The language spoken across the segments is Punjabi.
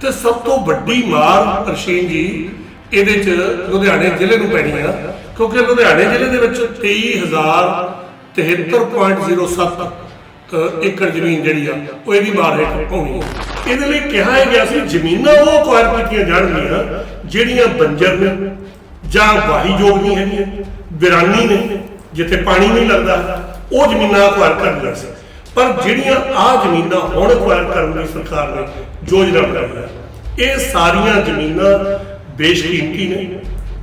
ਤੇ ਸਭ ਤੋਂ ਵੱਡੀ ਮਾਰ ਤਰਸ਼ੀਨ ਜੀ ਇਹਦੇ ਚ ਲੁਧਿਆਣੇ ਜ਼ਿਲ੍ਹੇ ਨੂੰ ਪੈਣੀ ਆ ਕਿਉਂਕਿ ਲੁਧਿਆਣੇ ਜ਼ਿਲ੍ਹੇ ਦੇ ਵਿੱਚ 23073.07 ਅ, ਏਕੜ ਜ਼ਮੀਨ ਜਿਹੜੀ ਆ ਉਹ ਇਹਦੀ ਮਾਰ ਹੇਠ ਹੋਣੀ ਆ। ਇਹਦੇ ਲਈ ਕਿਹਾ ਗਿਆ ਸੀ ਜ਼ਮੀਨਾਂ ਉਹ ਅਕਵਾਇਰ ਕੀਤੀਆਂ ਜਾਣਗੀਆਂ ਜਿਹੜੀਆਂ ਬੰਜਰ ਨੇ ਜਾਂ ਵਾਹੀਯੋਗ ਨਹੀਂ ਹੈਗੀਆਂ ਵਿਰਾਨੀ ਨੇ ਜਿੱਥੇ ਪਾਣੀ ਨਹੀਂ ਲੱਗਦਾ ਉਹ ਜ਼ਮੀਨਾਂ ਅਕਵਾਇਰ ਕਰਨੀਆਂ ਸੀ ਪਰ ਜਿਹੜੀਆਂ ਆ ਜ਼ਮੀਨਾਂ ਹੁਣ ਅਕਵਾਇਰ ਕਰਨ ਦੀ ਸਰਕਾਰ ਨੇ ਯੋਜਨਾ ਬਣਾਈ ਹੈ ਇਹ ਸਾਰੀਆਂ ਜ਼ਮੀਨਾਂ ਬੇਸ਼ਕੀਮਤੀ ਨੇ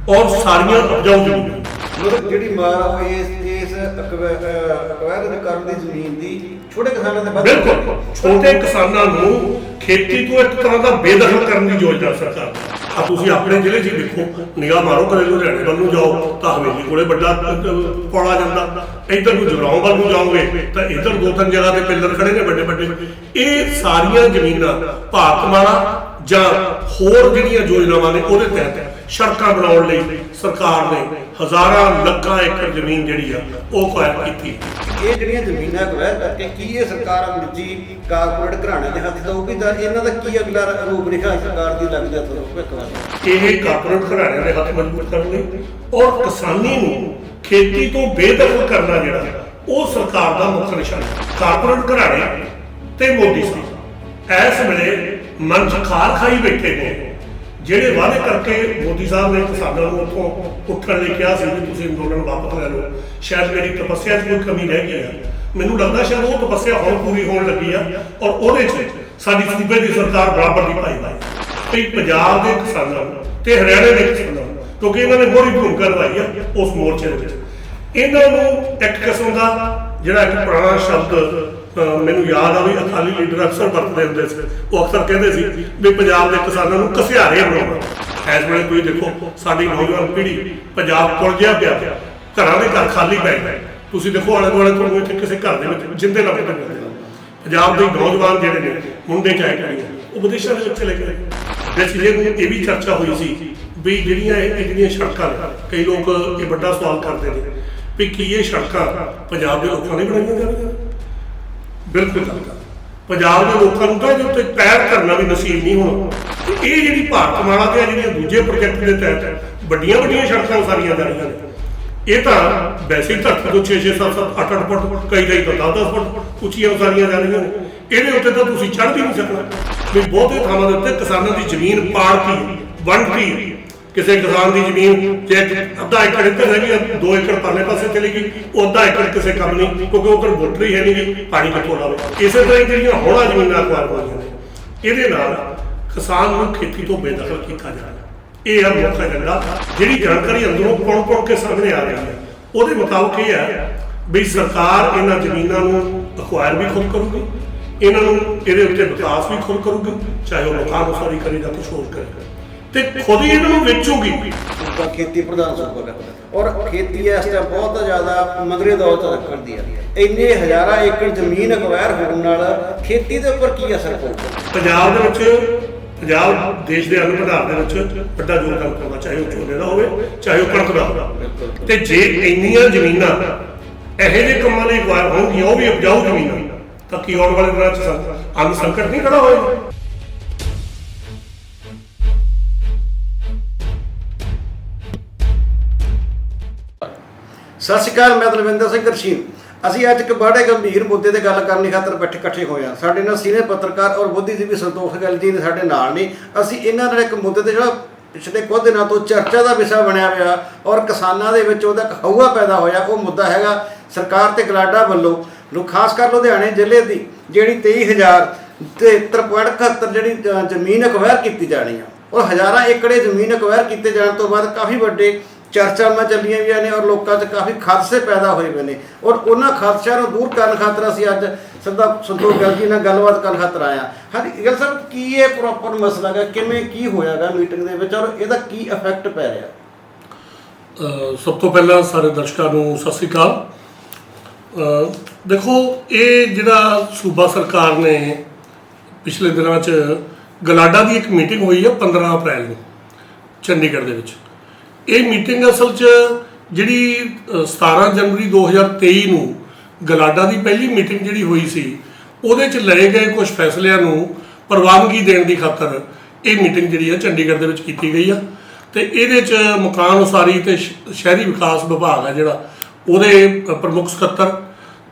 ਔਰ ਸਾਰੀਆਂ ਉਪਜਾਊ ਜ਼ਮੀਨਾਂ ਮਤਲਬ ਜਿਹੜੀ ਮਾਰ ਆ ਇਸ ਇਸ ਅਕਵਾਇਰ ਕਰਨ ਦੀ ਜ਼ਮੀਨ ਦੀ ਛੋਟੇ ਕਿਸਾਨਾਂ ਦੇ ਵੱਧ ਬਿਲਕੁਲ ਛੋਟੇ ਕਿਸਾਨਾਂ ਨੂੰ ਖੇਤੀ ਤੋਂ ਇੱਕ ਤਰ੍ਹਾਂ ਦਾ ਬੇਦਖਲ ਕਰਨ ਦੀ ਯੋਜਨਾ ਸਰਕਾਰ ਦੀ ਆ ਤੁਸੀਂ ਆਪਣੇ ਜ਼ਿਲ੍ਹੇ 'ਚ ਦੇਖੋ, ਨਿਗਾਹ ਮਾਰੋ, ਕਦੇ ਲੁਧਿਆਣੇ ਵੱਲ ਨੂੰ ਜਾਓ, ਤਾਂ ਹਵੇਲੀ ਕੋਲੇ ਵੱਡਾ ਪੌੜਾ ਜਾਂਦਾ। ਇੱਧਰ ਨੂੰ ਜਗਰਾਉਂ ਵੱਲ ਨੂੰ ਜਾਓਗੇ, ਤਾਂ ਇੱਧਰ ਦੋ ਤਿੰਨ ਜਗ੍ਹਾ ਤੇ ਪਿੱਲਰ ਖੜੇ ਨੇ ਵੱਡੇ ਵੱਡੇ। ਇਹ ਸਾਰੀਆਂ ਜ਼ਮੀਨਾਂ ਭਾਰਤਮਾਲਾ ਜਾਂ ਹੋਰ ਜਿਹੜੀਆਂ ਯੋਜਨਾਵਾਂ ਨੇ, ਉਹਦੇ ਤਹਿਤ ਸੜਕਾਂ ਬਣਾਉਣ ਲਈ ਸਰਕਾਰ ਨੇ ਹਜ਼ਾਰਾਂ ਲੱਖਾਂ ਏਕੜ ਜ਼ਮੀਨ ਜਿਹੜੀ ਆ ਉਹ ਅਕਵਾਇਰ ਕੀਤੀ। ਇਹ ਜਿਹੜੀਆਂ ਜ਼ਮੀਨਾਂ ਅਕਵਾਇਰ ਕਰਕੇ ਕੀ ਇਹ ਸਰਕਾਰ ਨਿੱਜੀ ਕਾਰਪੋਰੇਟ ਘਰਾਣੇ ਦੇ ਹੱਥ ਦਊਗੀ ਤਾਂ ਇਹਨਾਂ ਦਾ ਕੀ ਅਗਲਾ ਰੂਪ ਰੇਖਾ ਸਰਕਾਰ ਦੀ ਲੱਗ ਜਾ ਤੁਹਾਨੂੰ ਭਵਿੱਖ ਇਹ ਕਾਰਪੋਰੇਟ ਘਰਾਣਿਆਂ ਦੇ ਹੱਥ ਮਜ਼ਬੂਤ ਕਰਨਗੇ ਔਰ ਕਿਸਾਨੀ ਨੂੰ ਖੇਤੀ ਤੋਂ ਬੇਦਖਲ ਕਰਨਾ ਜਿਹੜਾ ਉਹ ਸਰਕਾਰ ਦਾ ਮੁੱਖ ਨਿਸ਼ਾਨਾ ਹੈ। ਕਾਰਪੋਰੇਟ ਘਰਾਣੇ ਤੇ ਮੋਦੀ ਸਾਹਿਬ ਇਸ ਵੇਲੇ ਮਨ ਖਾਰ ਖਾਈ ਬੈਠੇ ਨੇ। ਜਿਹੜੇ ਵਾਅਦੇ ਕਰਕੇ ਮੋਦੀ ਸਾਹਿਬ ਨੇ ਕਿਸਾਨਾਂ ਨੂੰ ਉੱਥੋਂ ਉੱਠਣ ਲਈ ਕਿਹਾ ਸੀ ਵੀ ਤੁਸੀਂ ਅੰਦੋਲਨ ਵਾਪਸ ਲੈ ਲਓ, ਸ਼ਾਇਦ ਮੇਰੀ ਤਪੱਸਿਆ 'ਚ ਕੋਈ ਕਮੀ ਰਹਿ ਗਈ ਆ ਮੈਨੂੰ ਲੱਗਦਾ ਸ਼ਾਇਦ ਉਹ ਤਪੱਸਿਆ ਹੁਣ ਪੂਰੀ ਹੋਣ ਲੱਗੀ ਆ ਔਰ ਉਹਦੇ 'ਚ ਸਾਡੀ ਸੂਬੇ ਦੀ ਸਰਕਾਰ ਬਰਾਬਰ ਦੀ ਭਾਈ ਪਾਈ ਵੀ ਪੰਜਾਬ ਦੇ ਕਿਸਾਨਾਂ ਨੂੰ ਤੇ ਹਰਿਆਣੇ ਦੇ ਕਿਸਾਨਾਂ ਨੂੰ, ਕਿਉਂਕਿ ਇਹਨਾਂ ਨੇ ਮੋਰੀ ਭੂਮਿਕਾ ਨਿਭਾਈ ਆ ਉਸ ਮੋਰਚੇ ਦੇ ਵਿੱਚ। ਇਹਨਾਂ ਨੂੰ ਇੱਕ ਕਿਸਮ ਦਾ ਜਿਹੜਾ ਇੱਕ ਪੁਰਾਣਾ ਸ਼ਬਦ ਮੈਨੂੰ ਯਾਦ ਆ ਵੀ ਅਕਾਲੀ ਲੀਡਰ ਅਕਸਰ ਵਰਤਦੇ ਹੁੰਦੇ ਸੀ। ਉਹ ਅਕਸਰ ਕਹਿੰਦੇ ਸੀ ਵੀ ਪੰਜਾਬ ਦੇ ਕਿਸਾਨਾਂ ਨੂੰ ਕਸਿਆਰੇ ਬਣਾਉਣਾ ਇਸ ਵੇਲੇ ਤੁਸੀਂ ਦੇਖੋ, ਸਾਡੀ ਨੌਜਵਾਨ ਪੀੜ੍ਹੀ ਪੰਜਾਬ ਕੋਲ ਜਿਹਾ ਪਿਆ। ਘਰਾਂ ਦੇ ਘਰ ਖਾਲੀ ਪਏ। ਨੇ। ਤੁਸੀਂ ਦੇਖੋ ਆਲੇ ਦੁਆਲੇ ਤੁਹਾਨੂੰ ਇੱਥੇ ਕਿਸੇ ਘਰ ਦੇ ਵਿੱਚ ਜਿੰਦੇ ਲੱਭਦੇ ਮਿਲਦੇ ਪੰਜਾਬ ਦੇ ਨੌਜਵਾਨ ਜਿਹੜੇ ਨੇ, ਮੁੰਡੇ ਚਾਹੇ ਕੁੜੀਆਂ ਉਹ ਵਿਦੇਸ਼ਾਂ ਦੇ ਵਿੱਚ ਲੈ ਕੇ ਵੈਸੇ ਇਹ ਇਹ ਵੀ ਚਰਚਾ ਹੋਈ ਸੀ ਵੀ ਜਿਹੜੀਆਂ ਇਹ ਜਿਹੜੀਆਂ ਸੜਕਾਂ ਨੇ, ਕਈ ਲੋਕ ਇਹ ਵੱਡਾ ਸਵਾਲ ਕਰਦੇ ਨੇ ਵੀ ਕੀ ਇਹ ਸੜਕਾਂ ਪੰਜਾਬ ਦੇ ਲੋਕਾਂ ਨੇ ਬਣਾਈਆਂ ਜਾਣਗੀਆਂ? ਬਿਲਕੁਲ ਨਹੀਂ। ਪੰਜਾਬ ਦੇ ਲੋਕਾਂ ਨੂੰ ਤਾਂ ਇਹਦੇ ਉੱਤੇ ਪੈਰ ਕਰਨਾ ਵੀ ਨਸੀਬ ਨਹੀਂ ਹੋਣਾ। ਤੇ ਇਹ ਜਿਹੜੀ ਭਾਰਤਮਾਲਾ ਤੇ ਆ, ਜਿਹੜੀਆਂ ਦੂਜੇ ਪ੍ਰੋਜੈਕਟ ਦੇ ਤਹਿਤ ਵੱਡੀਆਂ ਵੱਡੀਆਂ ਸੜਕਾਂ ਸਾਰੀਆਂ ਜਾ ਰਹੀਆਂ ਨੇ, ਇਹ ਤਾਂ ਵੈਸੇ ਧਰਤੀ ਤੋਂ 6 6 7 7 8 8 ਫੁੱਟ, ਕਈ ਕਈ ਤੋਂ 10 10 ਫੁੱਟ ਉੱਚੀਆਂ ਉਸਾਰੀਆਂ ਜਾ ਰਹੀਆਂ ਨੇ। ਇਹਦੇ ਉੱਤੇ ਤਾਂ ਤੁਸੀਂ ਚੜ੍ਹ ਵੀ ਨਹੀਂ ਸਕਣਾ। ਵੀ ਬਹੁਤੇ ਥਾਵਾਂ ਦੇ ਉੱਤੇ ਕਿਸਾਨਾਂ ਦੀ ਜ਼ਮੀਨ ਪਾੜਤੀ, ਵੰਡਤੀ ਕਿਸੇ ਕਿਸਾਨ ਦੀ ਜ਼ਮੀਨ ਜੇ ਅੱਧਾ ਏਕੜ ਇੱਧਰ ਹੈਗੀ ਆ 2 ਏਕੜ ਪਰਲੇ ਪਾਸੇ ਚਲੀ ਗਈ ਉਹ ਅੱਧਾ ਏਕੜ ਕਿਸੇ ਕੰਮ ਨਹੀਂ, ਕਿਉਂਕਿ ਉਹ ਵੋਟਰ ਹੀ ਹੈ ਨਹੀਂ ਪਾਣੀ ਕਿੱਥੋਂ ਲਾਵੇ। ਇਸੇ ਤਰ੍ਹਾਂ ਹੀ ਜਿਹੜੀਆਂ ਹੋਣਾ ਜ਼ਮੀਨਾਂ ਅਖਬਾਰ ਹੋਈਆਂ ਨੇ, ਇਹਦੇ ਨਾਲ ਕਿਸਾਨ ਨੂੰ ਖੇਤੀ ਤੋਂ ਬੇਦਖਲ ਕੀਤਾ ਜਾ ਰਿਹਾ। ਇਹ ਹੈ ਮੁੱਖ ਏਜੰਡਾ, ਜਿਹੜੀ ਜਾਣਕਾਰੀ ਅੰਦਰੋਂ ਪੁਣ ਪੁਣ ਕੇ ਸਾਹਮਣੇ ਆ ਰਹੀ ਹੈ। ਉਹਦੇ ਮੁਤਾਬਕ ਇਹ ਹੈ ਵੀ ਸਰਕਾਰ ਇਹਨਾਂ ਜ਼ਮੀਨਾਂ ਨੂੰ ਅਖਵਾਇਰ ਵੀ ਖੁਦ ਕਰੂਗੀ, ਇਹਨਾਂ ਨੂੰ ਇਹਦੇ ਉੱਤੇ ਵਿਕਾਸ ਵੀ ਖੁਦ ਕਰੂਗੀ, ਚਾਹੇ ਉਹ ਮਕਾਨ ਉਸਾਰੀ ਕਰੇ ਜਾਂ ਕੁਝ ਹੋਰ ਕਰੇ। ਤੇ ਖੁਦ ਹੀ ਇਹਨਾਂ ਨੂੰ ਵੇਚੂਗੀ। ਸੂਬਾ ਖੇਤੀ ਪ੍ਰਧਾਨ ਸੂਬਾ ਹੈ ਔਰ ਖੇਤੀ ਇਸ ਟਾਈਮ ਬਹੁਤ ਜ਼ਿਆਦਾ ਮਗਰੇ ਦੌਰ ਤੋਂ ਰੱਖਣ ਦੀ ਹੈ ਇੰਨੇ ਹਜ਼ਾਰਾਂ ਏਕੜ ਜ਼ਮੀਨ ਅਕਵਾਇਰ ਹੋਣ ਨਾਲ ਖੇਤੀ ਦੇ ਉੱਪਰ ਕੀ ਅਸਰ ਪਊਗਾ? ਪੰਜਾਬ ਦੇ ਵਿੱਚ ਪੰਜਾਬ ਦੇਸ਼ ਦੇ ਅੰਨ ਭੰਡਾਰ ਦੇ ਵਿੱਚ ਵੱਡਾ ਯੋਗਦਾਨ ਪਾਉਂਦਾ ਚਾਹੇ ਉਹ ਝੋਨੇ ਦਾ ਹੋਵੇ ਚਾਹੇ ਉਹ ਕਣਕ ਦਾ ਹੋਵੇ। ਤੇ ਜੇ ਇੰਨੀਆਂ ਜ਼ਮੀਨਾਂ ਇਹੋ ਜਿਹੇ ਕੰਮਾਂ ਲਈ ਅਖਵਾਇਰ ਹੋਣਗੀਆਂ ਉਹ ਵੀ ਉਪਜਾਊ ਜ਼ਮੀਨਾਂ ਤਾਂ ਕੀ ਆਉਣ ਵਾਲੇ ਦਿਨਾਂ 'ਚ ਸੰ- ਅੰਨ ਸੰਕਟ ਨਹੀਂ ਖੜਾ ਹੋਏਗਾ? ਸਤਿ ਸ਼੍ਰੀ ਅਕਾਲ, ਮੈਂ ਦਲਵਿੰਦਰ ਸਿੰਘ ਗਰਸ਼ੀਨ ਅਸੀਂ ਅੱਜ ਇੱਕ ਬੜੇ ਗੰਭੀਰ ਮੁੱਦੇ ਤੇ ਗੱਲ ਕਰਨ ਖਾਤਰ ਇਕੱਠੇ ਇਕੱਠੇ ਹੋਏ ਹਾਂ। ਸਾਡੇ ਨਾਲ ਸੀਨੀਅਰ ਪੱਤਰਕਾਰ ਔਰ ਬੁੱਧੀਜੀਵੀ ਸੰਤੋਖ ਗੱਲ ਜੀ ਨੇ ਸਾਡੇ ਨਾਲ ਨੇ। ਅਸੀਂ ਇਹਨਾਂ ਨਾਲ ਇੱਕ ਮੁੱਦੇ ਤੇ ਜਿਹੜਾ ਪਿਛਲੇ ਕੁਝ ਦਿਨਾਂ ਤੋਂ ਚਰਚਾ ਦਾ ਵਿਸ਼ਾ ਬਣਿਆ ਹੋਇਆ ਔਰ ਕਿਸਾਨਾਂ ਦੇ ਵਿੱਚ ਉਹਦਾ ਇੱਕ ਹਊਆ ਪੈਦਾ ਹੋਇਆ। ਉਹ ਮੁੱਦਾ ਹੈਗਾ ਸਰਕਾਰ ਤੇ ਗਲਾਡਾ ਵੱਲੋਂ। ਨੂੰ ਖਾਸ ਕਰ ਲੁਧਿਆਣੇ ਜ਼ਿਲ੍ਹੇ ਦੀ ਜਿਹੜੀ 23000 ਤੇ 73.71 ਜਿਹੜੀ ਜ਼ਮੀਨ ਅਕਵਾਇਰ ਕੀਤੀ ਜਾਣੀ ਆ। ਔਰ ਹਜ਼ਾਰਾਂ ਏਕੜੇ ਜ਼ਮੀਨ ਅਕਵਾਇਰ ਕੀਤੇ ਜਾਣ ਤੋਂ ਬਾਅਦ ਕਾਫੀ ਵੱਡੇ ਚਰਚਾਵਾਂ ਚੱਲੀਆਂ ਵੀਆਂ ਨੇ ਔਰ ਲੋਕਾਂ 'ਚ ਕਾਫੀ ਖਦਸ਼ੇ ਪੈਦਾ ਹੋਏ ਹੋਏ ਨੇ। ਔਰ ਉਹਨਾਂ ਖਦਸ਼ਿਆਂ ਨੂੰ ਦੂਰ ਕਰਨ ਖਾਤਰ ਅਸੀਂ ਅੱਜ ਸਰਦਾਰ ਸੰਤੋਖ ਗੱਲ ਜੀ ਨਾਲ ਗੱਲਬਾਤ ਕਰਨ ਖਾਤਰ ਆਇਆ ਹਾਂ। ਗੱਲ ਸਰ, ਕੀ ਇਹ ਪ੍ਰੋਪਰ ਮਸਲਾ ਹੈ ਕਿਵੇਂ, ਕੀ ਹੋਇਆਗਾ ਮੀਟਿੰਗ ਦੇ ਵਿੱਚ ਔਰ ਇਹਦਾ ਕੀ ਇਫੈਕਟ ਪੈ ਰਿਹਾ? ਸਭ ਤੋਂ ਪਹਿਲਾਂ ਸਾਰੇ ਦਰਸ਼ਕਾਂ ਨੂੰ ਸਤਿ ਸ੍ਰੀ ਅਕਾਲ। ਦੇਖੋ, ਇਹ ਜਿਹੜਾ ਸੂਬਾ ਸਰਕਾਰ ਨੇ ਪਿਛਲੇ ਦਿਨਾਂ 'ਚ ਗਲਾਡਾ ਦੀ ਇੱਕ ਮੀਟਿੰਗ ਹੋਈ ਹੈ 15 ਅਪ੍ਰੈਲ ਨੂੰ, ਚੰਡੀਗੜ੍ਹ ਦੇ ਵਿੱਚ। ਇਹ ਮੀਟਿੰਗ ਅਸਲ 'ਚ ਜਿਹੜੀ ਅ, 17 ਜਨਵਰੀ 2023 ਨੂੰ ਗਲਾਡਾ ਦੀ ਪਹਿਲੀ ਮੀਟਿੰਗ ਜਿਹੜੀ ਹੋਈ ਸੀ ਉਹਦੇ 'ਚ ਲਏ ਗਏ ਕੁਝ ਫੈਸਲਿਆਂ ਨੂੰ ਪ੍ਰਵਾਨਗੀ ਦੇਣ ਦੀ ਖਾਤਰ ਇਹ ਮੀਟਿੰਗ ਜਿਹੜੀ ਆ ਚੰਡੀਗੜ੍ਹ ਦੇ ਵਿੱਚ ਕੀਤੀ ਗਈ ਆ। ਤੇ ਇਹਦੇ ਚ ਮਕਾਨ ਉਸਾਰੀ ਤੇ ਸ਼ਹਿਰੀ ਵਿਕਾਸ ਵਿਭਾਗ ਆ ਜਿਹੜਾ ਉਹਦੇ ਪ੍ਰਮੁੱਖ ਸਕੱਤਰ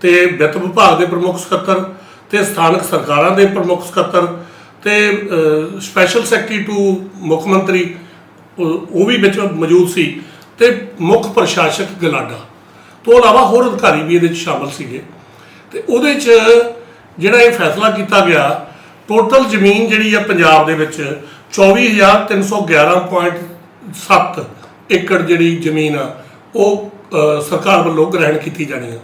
ਤੇ ਵਿੱਤ ਵਿਭਾਗ ਦੇ ਪ੍ਰਮੁੱਖ ਸਕੱਤਰ ਤੇ ਸਥਾਨਕ ਸਰਕਾਰਾਂ ਦੇ ਪ੍ਰਮੁੱਖ ਸਕੱਤਰ ਤੇ ਸਪੈਸ਼ਲ ਸੈਕਟਰੀ ਟੂ ਮੁੱਖ ਮੰਤਰੀ ਉਹ ਵੀ ਵਿੱਚ ਮੌਜੂਦ ਸੀ ਤੇ ਮੁੱਖ ਪ੍ਰਸ਼ਾਸਕ ਗਲਾਡਾ। ਤੋਂ ਇਲਾਵਾ ਹੋਰ ਅਧਿਕਾਰੀ ਵੀ ਇਹਦੇ ਵਿੱਚ ਸ਼ਾਮਲ ਸੀਗੇ। ਤੇ ਉਹਦੇ 'ਚ ਜਿਹੜਾ ਇਹ ਫੈਸਲਾ ਕੀਤਾ ਗਿਆ, ਟੋਟਲ ਜ਼ਮੀਨ ਜਿਹੜੀ ਆ ਪੰਜਾਬ ਦੇ ਵਿੱਚ 24311.7 ਏਕੜ ਜਿਹੜੀ ਜ਼ਮੀਨ ਆ, ਉਹ ਸਰਕਾਰ ਵੱਲੋਂ ਗ੍ਰਹਿਣ ਕੀਤੀ ਜਾਣੀ ਆ।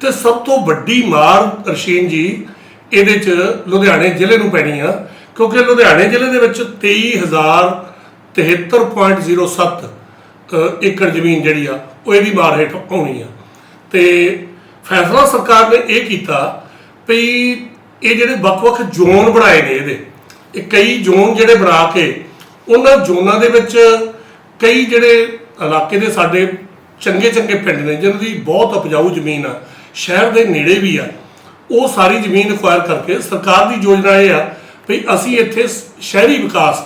ਤੇ ਸਭ ਤੋਂ ਵੱਡੀ ਮਾਰ ਰਸ਼ੀਨ ਜੀ ਇਹਦੇ 'ਚ ਲੁਧਿਆਣੇ ਜ਼ਿਲ੍ਹੇ ਨੂੰ ਪੈਣੀ ਆ, ਕਿਉਂਕਿ ਲੁਧਿਆਣੇ ਜ਼ਿਲ੍ਹੇ ਦੇ ਵਿੱਚ 23000 73.07 ਏਕੜ ਜ਼ਮੀਨ ਜਿਹੜੀ ਆ, ਉਹ ਇਹਦੀ ਮਾਰ ਹੇਠ ਆਉਣੀ ਆ। ਤੇ ਫੈਸਲਾ ਸਰਕਾਰ ਨੇ ਇਹ ਕੀਤਾ ਵੀ ਇਹ ਜਿਹੜੇ ਵੱਖ-ਵੱਖ ਜ਼ੋਨ ਬਣਾਏ ਨੇ ਇਹਦੇ ਇਹ ਕਈ ਜ਼ੋਨ ਜਿਹੜੇ ਬਣਾ ਕੇ, ਉਹਨਾਂ ਜ਼ੋਨਾਂ ਦੇ ਵਿੱਚ ਕਈ ਜਿਹੜੇ ਇਲਾਕੇ ਦੇ ਸਾਡੇ ਚੰਗੇ ਚੰਗੇ ਪਿੰਡ ਨੇ ਜਿਨ੍ਹਾਂ ਦੀ ਬਹੁਤ ਉਪਜਾਊ ਜ਼ਮੀਨ ਆ, ਸ਼ਹਿਰ ਦੇ ਨੇੜੇ ਵੀ ਆ, ਉਹ ਸਾਰੀ ਜ਼ਮੀਨ ਅਕਵਾਇਰ ਕਰਕੇ ਸਰਕਾਰ ਦੀ ਯੋਜਨਾ ਇਹ ਆ ਵੀ ਅਸੀਂ ਇੱਥੇ ਸ਼ਹਿਰੀ ਵਿਕਾਸ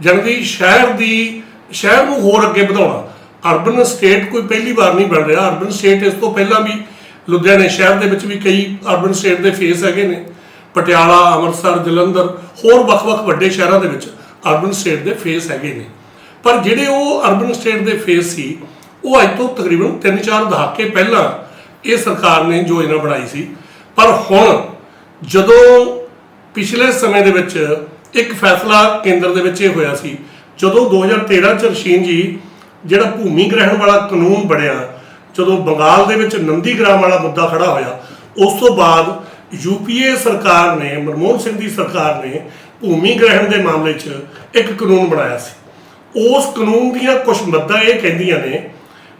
ਜਨਦੀ ਸ਼ਹਿਰ ਦੀ, ਸ਼ਹਿਰ ਨੂੰ ਹੋਰ ਅੱਗੇ ਵਧਾਉਣਾ। ਅਰਬਨ ਸਟੇਟ ਕੋਈ ਪਹਿਲੀ ਵਾਰ ਨਹੀਂ ਬਣ ਰਿਹਾ। ਅਰਬਨ ਸਟੇਟ ਇਸ ਤੋਂ ਪਹਿਲਾਂ ਵੀ ਲੁਧਿਆਣੇ ਸ਼ਹਿਰ ਦੇ ਵਿੱਚ ਵੀ ਕਈ ਅਰਬਨ ਸਟੇਟ ਦੇ ਫੇਸ ਹੈਗੇ ਨੇ। ਪਟਿਆਲਾ, ਅੰਮ੍ਰਿਤਸਰ, ਜਲੰਧਰ, ਹੋਰ ਵੱਖ-ਵੱਖ ਵੱਡੇ ਸ਼ਹਿਰਾਂ ਦੇ ਵਿੱਚ ਅਰਬਨ ਸਟੇਟ ਦੇ ਫੇਸ ਹੈਗੇ ਨੇ। ਪਰ ਜਿਹੜੇ ਉਹ ਅਰਬਨ ਸਟੇਟ ਦੇ ਫੇਸ ਸੀ, ਉਹ ਅੱਜ ਤੋਂ ਤਕਰੀਬਨ 3-4 ਦਹਾਕੇ ਪਹਿਲਾਂ ਇਹ ਸਰਕਾਰ ਨੇ ਯੋਜਨਾ ਬਣਾਈ ਸੀ। ਪਰ ਹੁਣ ਜਦੋਂ ਪਿਛਲੇ ਸਮੇਂ ਦੇ ਵਿੱਚ ਇੱਕ ਫੈਸਲਾ ਕੇਂਦਰ ਦੇ ਵਿੱਚ ਇਹ ਹੋਇਆ ਸੀ। ਜਦੋਂ 2013 ਚ ਰਸ਼ੀਨ ਜੀ ਜਿਹੜਾ ਭੂਮੀ ਗ੍ਰਹਿਣ ਵਾਲਾ ਕਾਨੂੰਨ ਬਣਿਆ, ਜਦੋਂ ਬੰਗਾਲ ਦੇ ਵਿੱਚ ਨੰਦੀਗ੍ਰਾਮ ਵਾਲਾ ਮੁੱਦਾ ਖੜਾ ਹੋਇਆ, ਉਸ ਤੋਂ ਬਾਅਦ ਯੂਪੀਏ ਸਰਕਾਰ ਨੇ, ਮਨਮੋਹਨ ਸਿੰਘ ਦੀ ਸਰਕਾਰ ਨੇ ਭੂਮੀ ਗ੍ਰਹਿਣ ਦੇ ਮਾਮਲੇ 'ਚ ਇੱਕ ਕਾਨੂੰਨ ਬਣਾਇਆ ਸੀ। ਉਸ ਕਾਨੂੰਨ ਦੀਆਂ ਕੁਝ ਮੱਦਾਂ ਇਹ ਕਹਿੰਦੀਆਂ ਨੇ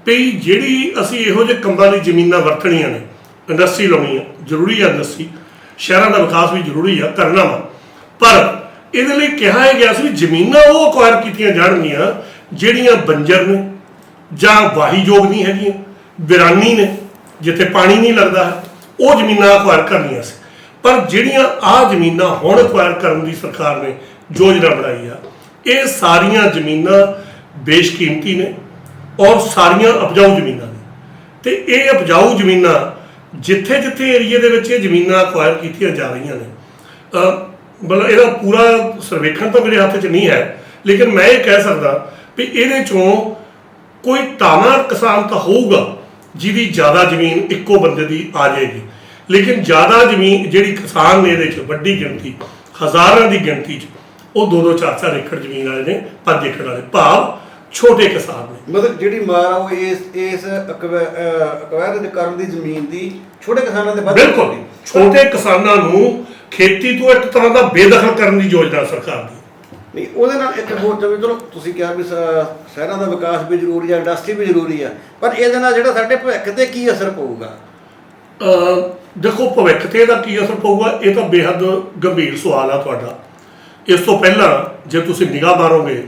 ਵੀ ਜਿਹੜੀ ਅਸੀਂ ਇਹੋ ਜਿਹੇ ਕੰਮਾਂ ਲਈ ਜ਼ਮੀਨਾਂ ਵਰਤਣੀਆਂ ਨੇ, ਇੰਡਸਟਰੀ ਲਾਉਣੀ ਆ ਜ਼ਰੂਰੀ ਆ ਇੰਡਸਟਰੀ, ਸ਼ਹਿਰਾਂ ਦਾ ਵਿਕਾਸ ਵੀ ਜ਼ਰੂਰੀ ਆ ਕਰਨਾ ਵਾ। ਪਰ ਇਹਦੇ ਲਈ ਕਿਹਾ ਇਹ ਗਿਆ ਸੀ ਵੀ ਜ਼ਮੀਨਾਂ ਉਹ ਅਕਵਾਇਰ ਕੀਤੀਆਂ ਜਾਣਗੀਆਂ ਜਿਹੜੀਆਂ ਬੰਜਰ ਨੇ ਜਾਂ ਵਾਹੀਯੋਗ ਨਹੀਂ ਹੈਗੀਆਂ ਵਿਰਾਨੀ ਨੇ ਜਿੱਥੇ ਪਾਣੀ ਨਹੀਂ ਲੱਗਦਾ ਹੈ, ਉਹ ਜ਼ਮੀਨਾਂ ਅਕਵਾਇਰ ਕਰਨੀਆਂ ਸੀ। ਪਰ ਜਿਹੜੀਆਂ ਆ ਜ਼ਮੀਨਾਂ ਹੁਣ ਅਕਵਾਇਰ ਕਰਨ ਦੀ ਸਰਕਾਰ ਨੇ ਯੋਜਨਾ ਬਣਾਈ ਆ ਇਹ ਸਾਰੀਆਂ ਜ਼ਮੀਨਾਂ ਬੇਸ਼ਕੀਮਤੀ ਨੇ ਔਰ ਸਾਰੀਆਂ ਉਪਜਾਊ ਜ਼ਮੀਨਾਂ ਨੇ। ਤੇ ਇਹ ਉਪਜਾਊ ਜ਼ਮੀਨਾਂ ਜਿੱਥੇ ਜਿੱਥੇ ਏਰੀਏ ਦੇ ਵਿੱਚ ਇਹ ਜ਼ਮੀਨਾਂ ਅਕਵਾਇਰ ਕੀਤੀਆਂ ਜਾ ਰਹੀਆਂ ਨੇ ਮਤਲਬ ਇਹਦਾ ਪੂਰਾ ਸਰਵੇਖਣ ਤਾਂ ਮੇਰੇ ਹੱਥ 'ਚ ਨਹੀਂ ਹੈ ਲੇਕਿਨ ਮੈਂ ਇਹ ਕਹਿ ਸਕਦਾ ਵੀ ਇਹਦੇ ਚੋਂ ਕੋਈ ਤਾਨਾ ਕਿਸਾਨ ਤਾਂ ਹੋਊਗਾ ਜਿਹਦੀ ਜ਼ਿਆਦਾ ਜ਼ਮੀਨ ਇੱਕੋ ਬੰਦੇ ਦੀ ਆ ਜਾਏਗੀ ਲੇਕਿਨ ਜ਼ਿਆਦਾ ਜ਼ਮੀਨ ਜਿਹੜੀ ਕਿਸਾਨ ਨੇ ਇਹਦੇ 'ਚ ਵੱਡੀ ਗਿਣਤੀ ਹਜ਼ਾਰਾਂ ਦੀ ਗਿਣਤੀ 'ਚ ਉਹ ਦੋ ਦੋ ਚਾਰ ਚਾਰ ਏਕੜ ਜ਼ਮੀਨ ਵਾਲੇ ਨੇ ਪੰਜ ਏਕੜ ਵਾਲੇ ਭਾਵ ਛੋਟੇ ਕਿਸਾਨ ਨੇ ਮਤਲਬ ਜਿਹੜੀ ਮਾਰ ਆ ਉਹ ਇਸ ਇਸ ਅਕਵਾਇਰ ਕਰਨ ਦੀ ਜ਼ਮੀਨ ਦੀ ਛੋਟੇ ਕਿਸਾਨਾਂ ਦੇ ਵੱਧ ਬਿਲਕੁਲ। ਛੋਟੇ ਕਿਸਾਨਾਂ ਨੂੰ ਖੇਤੀ ਤੋਂ ਇੱਕ ਤਰ੍ਹਾਂ ਦਾ ਬੇਦਖਲ ਕਰਨ ਦੀ ਯੋਜਨਾ ਸਰਕਾਰ ਦੀ। ਨਹੀਂ ਉਹਦੇ ਨਾਲ ਇੱਕ ਹੋਰ ਜਿਵੇਂ ਚਲੋ ਤੁਸੀਂ ਕਿਹਾ ਵੀ ਸ- ਸ਼ਹਿਰਾਂ ਦਾ ਵਿਕਾਸ ਵੀ ਜ਼ਰੂਰੀ ਆ ਇੰਡਸਟਰੀ ਵੀ ਜ਼ਰੂਰੀ ਆ ਪਰ ਇਹਦੇ ਨਾਲ ਜਿਹੜਾ ਸਾਡੇ ਭਵਿੱਖ ਤੇ ਕੀ ਅਸਰ ਪਊਗਾ? ਅਹ ਦੇਖੋ ਭਵਿੱਖ ਤੇ ਇਹਦਾ ਕੀ ਅਸਰ ਪਊਗਾ ਇਹ ਤਾਂ ਬੇਹੱਦ ਗੰਭੀਰ ਸਵਾਲ ਆ ਤੁਹਾਡਾ। ਇਸ ਤੋਂ ਪਹਿਲਾਂ ਜੇ ਤੁਸੀਂ ਨਿਗਾਹ ਮਾਰੋਗੇ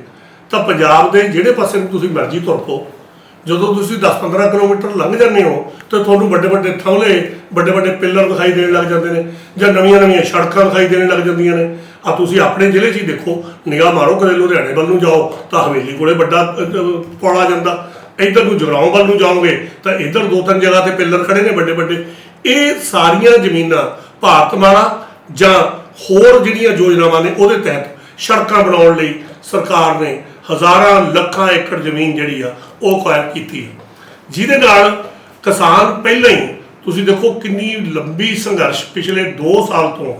ਤਾਂ ਪੰਜਾਬ ਦੇ ਜਿਹੜੇ ਪਾਸੇ ਨੂੰ ਤੁਸੀਂ ਮਰਜ਼ੀ ਤੁਰ ਪਓ ਜਦੋਂ ਤੁਸੀਂ 10-15 ਕਿਲੋਮੀਟਰ ਲੰਘ ਜਾਂਦੇ ਹੋ ਤਾਂ ਤੁਹਾਨੂੰ ਵੱਡੇ ਵੱਡੇ ਥੌਲੇ ਵੱਡੇ ਵੱਡੇ ਪਿੱਲਰ ਦਿਖਾਈ ਦੇਣ ਲੱਗ ਜਾਂਦੇ ਨੇ ਜਾਂ ਨਵੀਆਂ ਨਵੀਆਂ ਸੜਕਾਂ ਦਿਖਾਈ ਦੇਣ ਲੱਗ ਜਾਂਦੀਆਂ ਨੇ। ਆ ਤੁਸੀਂ ਆਪਣੇ ਜ਼ਿਲ੍ਹੇ 'ਚ ਹੀ ਦੇਖੋ ਨਿਗਾਹ ਮਾਰੋ ਕਦੇ ਲੁਧਿਆਣੇ ਵੱਲ ਨੂੰ ਜਾਓ ਤਾਂ ਹਵੇਲੀ ਕੋਲੇ ਵੱਡਾ ਅਹ, ਪੌੜਾ ਜਾਂਦਾ। ਇੱਧਰ ਨੂੰ ਜਗਰਾਉਂ ਵੱਲ ਨੂੰ ਜਾਓਗੇ ਤਾਂ ਇੱਧਰ ਦੋ ਤਿੰਨ ਜਗ੍ਹਾ ਤੇ ਪਿੱਲਰ ਖੜੇ ਨੇ ਵੱਡੇ ਵੱਡੇ। ਇਹ ਸਾਰੀਆਂ ਜ਼ਮੀਨਾਂ ਭਾਰਤਮਾਲਾ ਜਾਂ ਹੋਰ ਜਿਹੜੀਆਂ ਯੋਜਨਾਵਾਂ ਨੇ ਉਹਦੇ ਤਹਿਤ ਸੜਕਾਂ ਬਣਾਉਣ ਲਈ ਸਰਕਾਰ ਨੇ ਹਜ਼ਾਰਾਂ ਲੱਖਾਂ ਏਕੜ ਜ਼ਮੀਨ ਜਿਹੜੀ ਆ, ਉਹ ਅਕਵਾਇਰ ਕੀਤੀ ਹੈ ਜਿਹਦੇ ਨਾਲ ਕਿਸਾਨ ਪਹਿਲਾਂ ਹੀ, ਤੁਸੀਂ ਦੇਖੋ ਕਿੰਨੀ ਲੰਬੀ ਸੰਘਰਸ਼ ਪਿਛਲੇ 2 ਸਾਲ ਤੋਂ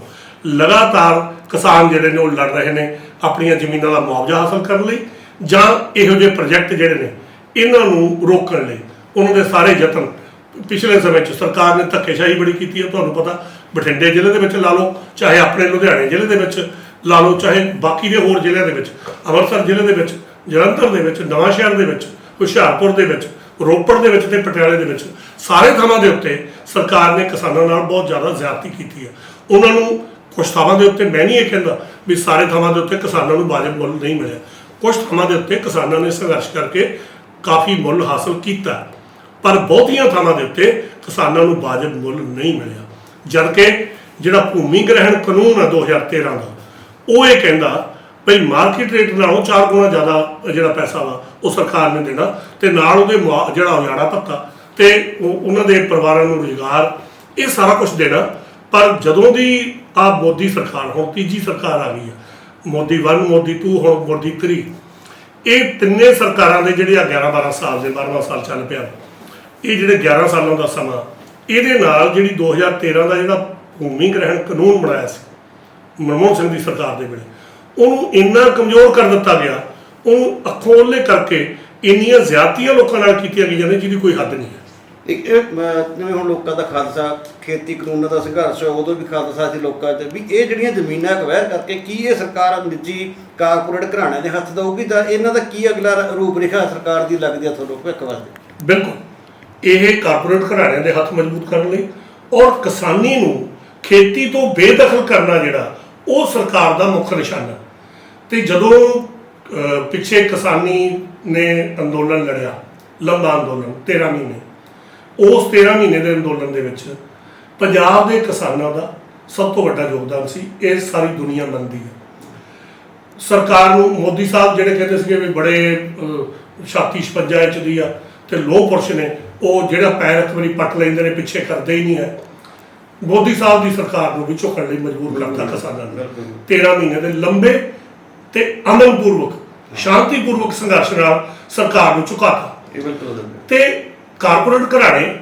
ਲਗਾਤਾਰ ਕਿਸਾਨ ਜਿਹੜੇ ਨੇ ਉਹ ਲੜ ਰਹੇ ਨੇ, ਆਪਣੀਆਂ ਜ਼ਮੀਨਾਂ ਦਾ ਮੁਆਵਜ਼ਾ ਹਾਸਲ ਕਰਨ ਲਈ ਜਾਂ ਇਹੋ ਜਿਹੇ ਪ੍ਰੋਜੈਕਟ ਜਿਹੜੇ ਨੇ, ਇਹਨਾਂ ਨੂੰ ਰੋਕਣ ਲਈ। ਉਹਨਾਂ ਦੇ ਸਾਰੇ ਯਤਨ ਪਿਛਲੇ ਸਮੇਂ 'ਚ ਸਰਕਾਰ ਨੇ ਧੱਕੇਸ਼ਾਹੀ ਬੜੀ ਕੀਤੀ ਹੈ ਤੁਹਾਨੂੰ ਪਤਾ ਬਠਿੰਡੇ ਜ਼ਿਲ੍ਹੇ ਦੇ ਵਿੱਚ ਲਾ ਲਓ, ਚਾਹੇ ਆਪਣੇ ਲੁਧਿਆਣੇ ਜ਼ਿਲ੍ਹੇ ਦੇ ਵਿੱਚ ਲਾ ਲਓ ਚਾਹੇ ਬਾਕੀ ਦੇ ਹੋਰ ਜ਼ਿਲ੍ਹਿਆਂ ਦੇ ਵਿੱਚ, ਅੰਮ੍ਰਿਤਸਰ ਜ਼ਿਲ੍ਹੇ ਦੇ ਵਿੱਚ, ਜਲੰਧਰ ਦੇ ਵਿੱਚ ਨਵਾਂ ਸ਼ਹਿਰ ਦੇ ਵਿੱਚ, ਹੁਸ਼ਿਆਰਪੁਰ ਦੇ ਵਿੱਚ, ਰੋਪੜ ਦੇ ਵਿੱਚ ਤੇ ਪਟਿਆਲੇ ਦੇ ਵਿੱਚ, ਸਾਰੇ ਥਾਵਾਂ ਦੇ ਉੱਤੇ ਸਰਕਾਰ ਨੇ ਕਿਸਾਨਾਂ ਨਾਲ ਬਹੁਤ ਜ਼ਿਆਦਾ ਜ਼ਿਆਦਤੀ ਕੀਤੀ ਹੈ। ਉਹਨਾਂ ਨੂੰ ਕੁਝ ਥਾਵਾਂ ਦੇ ਉੱਤੇ ਮੈਂ ਨਹੀਂ ਇਹ ਕਹਿੰਦਾ ਵੀ ਸਾਰੇ ਥਾਵਾਂ ਦੇ ਉੱਤੇ ਕਿਸਾਨਾਂ ਨੂੰ ਵਾਜਬ ਮੁੱਲ ਨਹੀਂ ਮਿਲਿਆ। ਕੁਝ ਥਾਵਾਂ ਦੇ ਉੱਤੇ ਕਿਸਾਨਾਂ ਨੇ ਸੰਘਰਸ਼ ਕਰਕੇ ਕਾਫੀ ਮੁੱਲ ਹਾਸਲ ਕੀਤਾ। ਪਰ ਬਹੁਤੀਆਂ ਥਾਵਾਂ ਦੇ ਉੱਤੇ ਕਿਸਾਨਾਂ ਨੂੰ ਵਾਜਬ ਮੁੱਲ ਨਹੀਂ ਮਿਲਿਆ। ਜਦਕਿ ਜਿਹੜਾ ਭੂਮੀ ਗ੍ਰਹਿਣ ਕਾਨੂੰਨ ਆ 2013 ਦਾ ਉਹ ਇਹ ਕਹਿੰਦਾ ਭਈ ਮਾਰਕੀਟ ਰੇਟ ਨਾਲੋਂ ਚਾਰ ਗੁਣਾ ਜ਼ਿਆਦਾ ਜਿਹੜਾ ਪੈਸਾ ਵਾ, ਉਹ ਸਰਕਾਰ ਨੇ ਦੇਣਾ ਤੇ ਨਾਲ ਉਹਦੇ ਮੁਆ- ਜਿਹੜਾ ਉਜਾੜਾ ਭੱਤਾ ਤੇ ਉਹਨਾਂ ਦੇ ਪਰਿਵਾਰਾਂ ਨੂੰ ਰੁਜ਼ਗਾਰ, ਇਹ ਸਾਰਾ ਕੁਝ ਦੇਣਾ। ਪਰ ਜਦੋਂ ਦੀ ਆ ਮੋਦੀ ਸਰਕਾਰ, ਹੁਣ ਤੀਜੀ ਸਰਕਾਰ ਆ ਗਈ ਆ, ਮੋਦੀ 1 ਮੋਦੀ 2 ਹੁਣ ਮੋਦੀ 3 ਇਹ ਤਿੰਨੇ ਸਰਕਾਰਾਂ ਦੇ ਜਿਹੜੇ ਆ 11 12 ਸਾਲ ਦੇ 12ਵਾਂ ਸਾਲ ਚੱਲ ਪਿਆ। ਇਹ ਜਿਹੜੇ 11 ਸਾਲਾਂ ਦਾ ਸਮਾਂ, ਇਹਦੇ ਨਾਲ ਜਿਹੜੀ 2013 ਦਾ ਜਿਹੜਾ ਭੂਮੀ ਗ੍ਰਹਿਣ ਕਾਨੂੰਨ ਬਣਾਇਆ ਸੀ ਮਨਮੋਹਨ ਸਿੰਘ ਦੀ ਸਰਕਾਰ ਦੇ ਵੇਲੇ। ਉਹਨੂੰ ਇੰਨਾ ਕਮਜ਼ੋਰ ਕਰ ਦਿੱਤਾ ਗਿਆ ਉਹਨੂੰ ਅੱਖੋਂ ਉਹਲੇ ਕਰਕੇ ਇੰਨੀਆਂ ਜ਼ਿਆਦਤੀਆਂ ਲੋਕਾਂ ਨਾਲ ਕੀਤੀਆਂ ਗਈਆਂ ਨੇ ਜਿਹਦੀ ਕੋਈ ਹੱਦ ਨਹੀਂ ਹੈ। ਇੱਕ ਜਿਵੇਂ ਹੁਣ ਲੋਕਾਂ ਦਾ ਖਾਲਸਾ ਖੇਤੀ ਕਾਨੂੰਨਾਂ ਦਾ ਸੰਘਰਸ਼ ਹੋਇਆ, ਉਦੋਂ ਵੀ ਖਾਲਸਾ ਸੀ ਲੋਕਾਂ 'ਚ ਵੀ ਇਹ ਜਿਹੜੀਆਂ ਜ਼ਮੀਨਾਂ ਅਕਵਾਇਰ ਕਰਕੇ ਕੀ ਇਹ ਸਰਕਾਰ ਨਿੱਜੀ ਕਾਰਪੋਰੇਟ ਘਰਾਣਿਆਂ ਦੇ ਹੱਥ ਦਊਗੀ ਤਾਂ ਇਹਨਾਂ ਦਾ ਕੀ ਅਗਲਾ ਰੂਪ ਰੇਖਾ ਸਰਕਾਰ ਦੀ ਲੱਗਦੀ ਆ ਤੁਹਾਨੂੰ ਭਵਿੱਖ ਵਾਸਤੇ? ਬਿਲਕੁਲ। ਇਹ ਕਾਰਪੋਰੇਟ ਘਰਾਣਿਆਂ ਦੇ ਹੱਥ ਮਜ਼ਬੂਤ ਕਰਨ ਲਈ ਔਰ ਕਿਸਾਨੀ ਨੂੰ ਖੇਤੀ ਤੋਂ ਬੇਦਖਲ ਕਰਨਾ ਜਿਹੜਾ ਉਹ ਸਰਕਾਰ ਦਾ ਮੁੱਖ ਨਿਸ਼ਾਨਾ। ਤੇ ਜਦੋਂ ਪਿੱਛੇ ਕਿਸਾਨੀ ਨੇ ਅੰਦੋਲਨ ਲੜਿਆ, ਲੰਬਾ ਅੰਦੋਲਨ 13 ਮਹੀਨੇ। ਉਸ 13 ਮਹੀਨੇ ਦੇ ਅੰਦੋਲਨ ਦੇ ਵਿੱਚ ਪੰਜਾਬ ਦੇ ਕਿਸਾਨਾਂ ਦਾ ਸਭ ਤੋਂ ਵੱਡਾ ਯੋਗਦਾਨ ਸੀ, ਇਹ ਸਾਰੀ ਦੁਨੀਆ ਮੰਨਦੀ ਹੈ। ਸਰਕਾਰ ਨੂੰ ਮੋਦੀ ਸਾਹਿਬ ਜਿਹੜੇ ਕਹਿੰਦੇ ਸੀਗੇ ਵੀ ਬੜੇ ਛਾਤੀ 56 ਇੰਚ ਦੀ ਆ ਤੇ ਲੋਹ ਪੁਰਸ਼ ਨੇ, ਉਹ ਜਿਹੜਾ ਪੈਰ ਇੱਕ ਵਾਰੀ ਪੱਟ ਲੈਂਦੇ ਨੇ, ਪਿੱਛੇ ਕਰਦੇ ਹੀ ਨਹੀਂ ਹੈ। ਮੋਦੀ ਸਾਹਿਬ ਦੀ ਸਰਕਾਰ ਨੂੰ ਵੀ ਝੁਕਣ ਲਈ ਮਜਬੂਰ ਕਰਤਾ ਕਿਸਾਨਾਂ ਨੂੰ। 13 ਮਹੀਨੇ ਦੇ ਲੰਬੇ ਤੇ ਅਮਨਪੂਰਵਕ ਸ਼ਾਂਤੀਪੂਰਵਕ ਸੰਘਰਸ਼ ਨਾਲ ਸਰਕਾਰ ਨੂੰ ਝੁਕਾਤਾ। ਤੇ। ਕਾਰਪੋਰੇਟ ਘਰਾਣੇ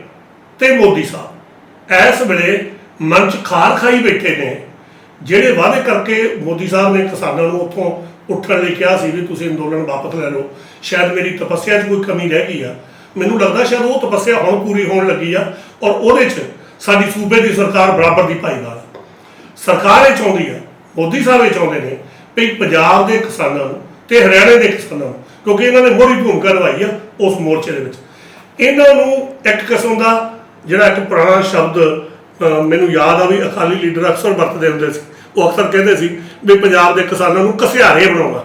ਤੇ ਮੋਦੀ ਸਾਹਿਬ ਇਸ ਵੇਲੇ ਮਨ 'ਚ ਖਾਰ ਖਾਈ ਬੈਠੇ ਨੇ ਜਿਹੜੇ ਵਾਅਦੇ ਕਰਕੇ ਮੋਦੀ ਸਾਹਿਬ ਨੇ ਕਿਸਾਨਾਂ ਨੂੰ ਉੱਥੋਂ ਉੱਠਣ ਲਈ ਕਿਹਾ ਸੀ ਵੀ ਤੁਸੀਂ ਅੰਦੋਲਨ ਵਾਪਸ ਲੈ ਲਓ। ਸ਼ਾਇਦ ਮੇਰੀ ਤਪੱਸਿਆ 'ਚ ਕੋਈ ਕਮੀ ਰਹਿ ਗਈ ਆ। ਮੈਨੂੰ ਲੱਗਦਾ ਸ਼ਾਇਦ ਉਹ ਤਪੱਸਿਆ ਹੁਣ ਪੂਰੀ ਹੋਣ ਲੱਗੀ ਆ ਔਰ ਉਹਦੇ 'ਚ ਸਾਡੀ ਸੂਬੇ ਦੀ ਸਰਕਾਰ ਬਰਾਬਰ ਦੀ ਭਾਈਵਾਲ ਆ ਸਰਕਾਰ ਇਹ ਚਾਹੁੰਦੀ ਹੈ, ਮੋਦੀ ਸਾਹਿਬ ਇਹ ਚਾਹੁੰਦੇ ਨੇ ਵੀ ਪੰਜਾਬ ਦੇ ਕਿਸਾਨਾਂ ਨੂੰ ਤੇ ਹਰਿਆਣੇ ਦੇ ਕਿਸਾਨਾਂ ਨੂੰ, ਕਿਉਂਕਿ ਇਹਨਾਂ ਨੇ ਮੋਹਰੀ ਭੂਮਿਕਾ ਨਿਭਾਈ ਆ ਉਸ ਮੋਰਚੇ ਦੇ ਵਿੱਚ। ਇਹਨਾਂ ਨੂੰ ਇੱਕ ਕਿਸਮ ਦਾ ਜਿਹੜਾ ਇੱਕ ਪੁਰਾਣਾ ਸ਼ਬਦ ਮੈਨੂੰ ਯਾਦ ਆ ਵੀ ਅਕਾਲੀ ਲੀਡਰ ਅਕਸਰ ਵਰਤਦੇ ਹੁੰਦੇ ਸੀ। ਉਹ ਅਕਸਰ ਕਹਿੰਦੇ ਸੀ ਵੀ ਪੰਜਾਬ ਦੇ ਕਿਸਾਨਾਂ ਨੂੰ ਘਸਿਆਰੇ ਬਣਾਉਣਾ,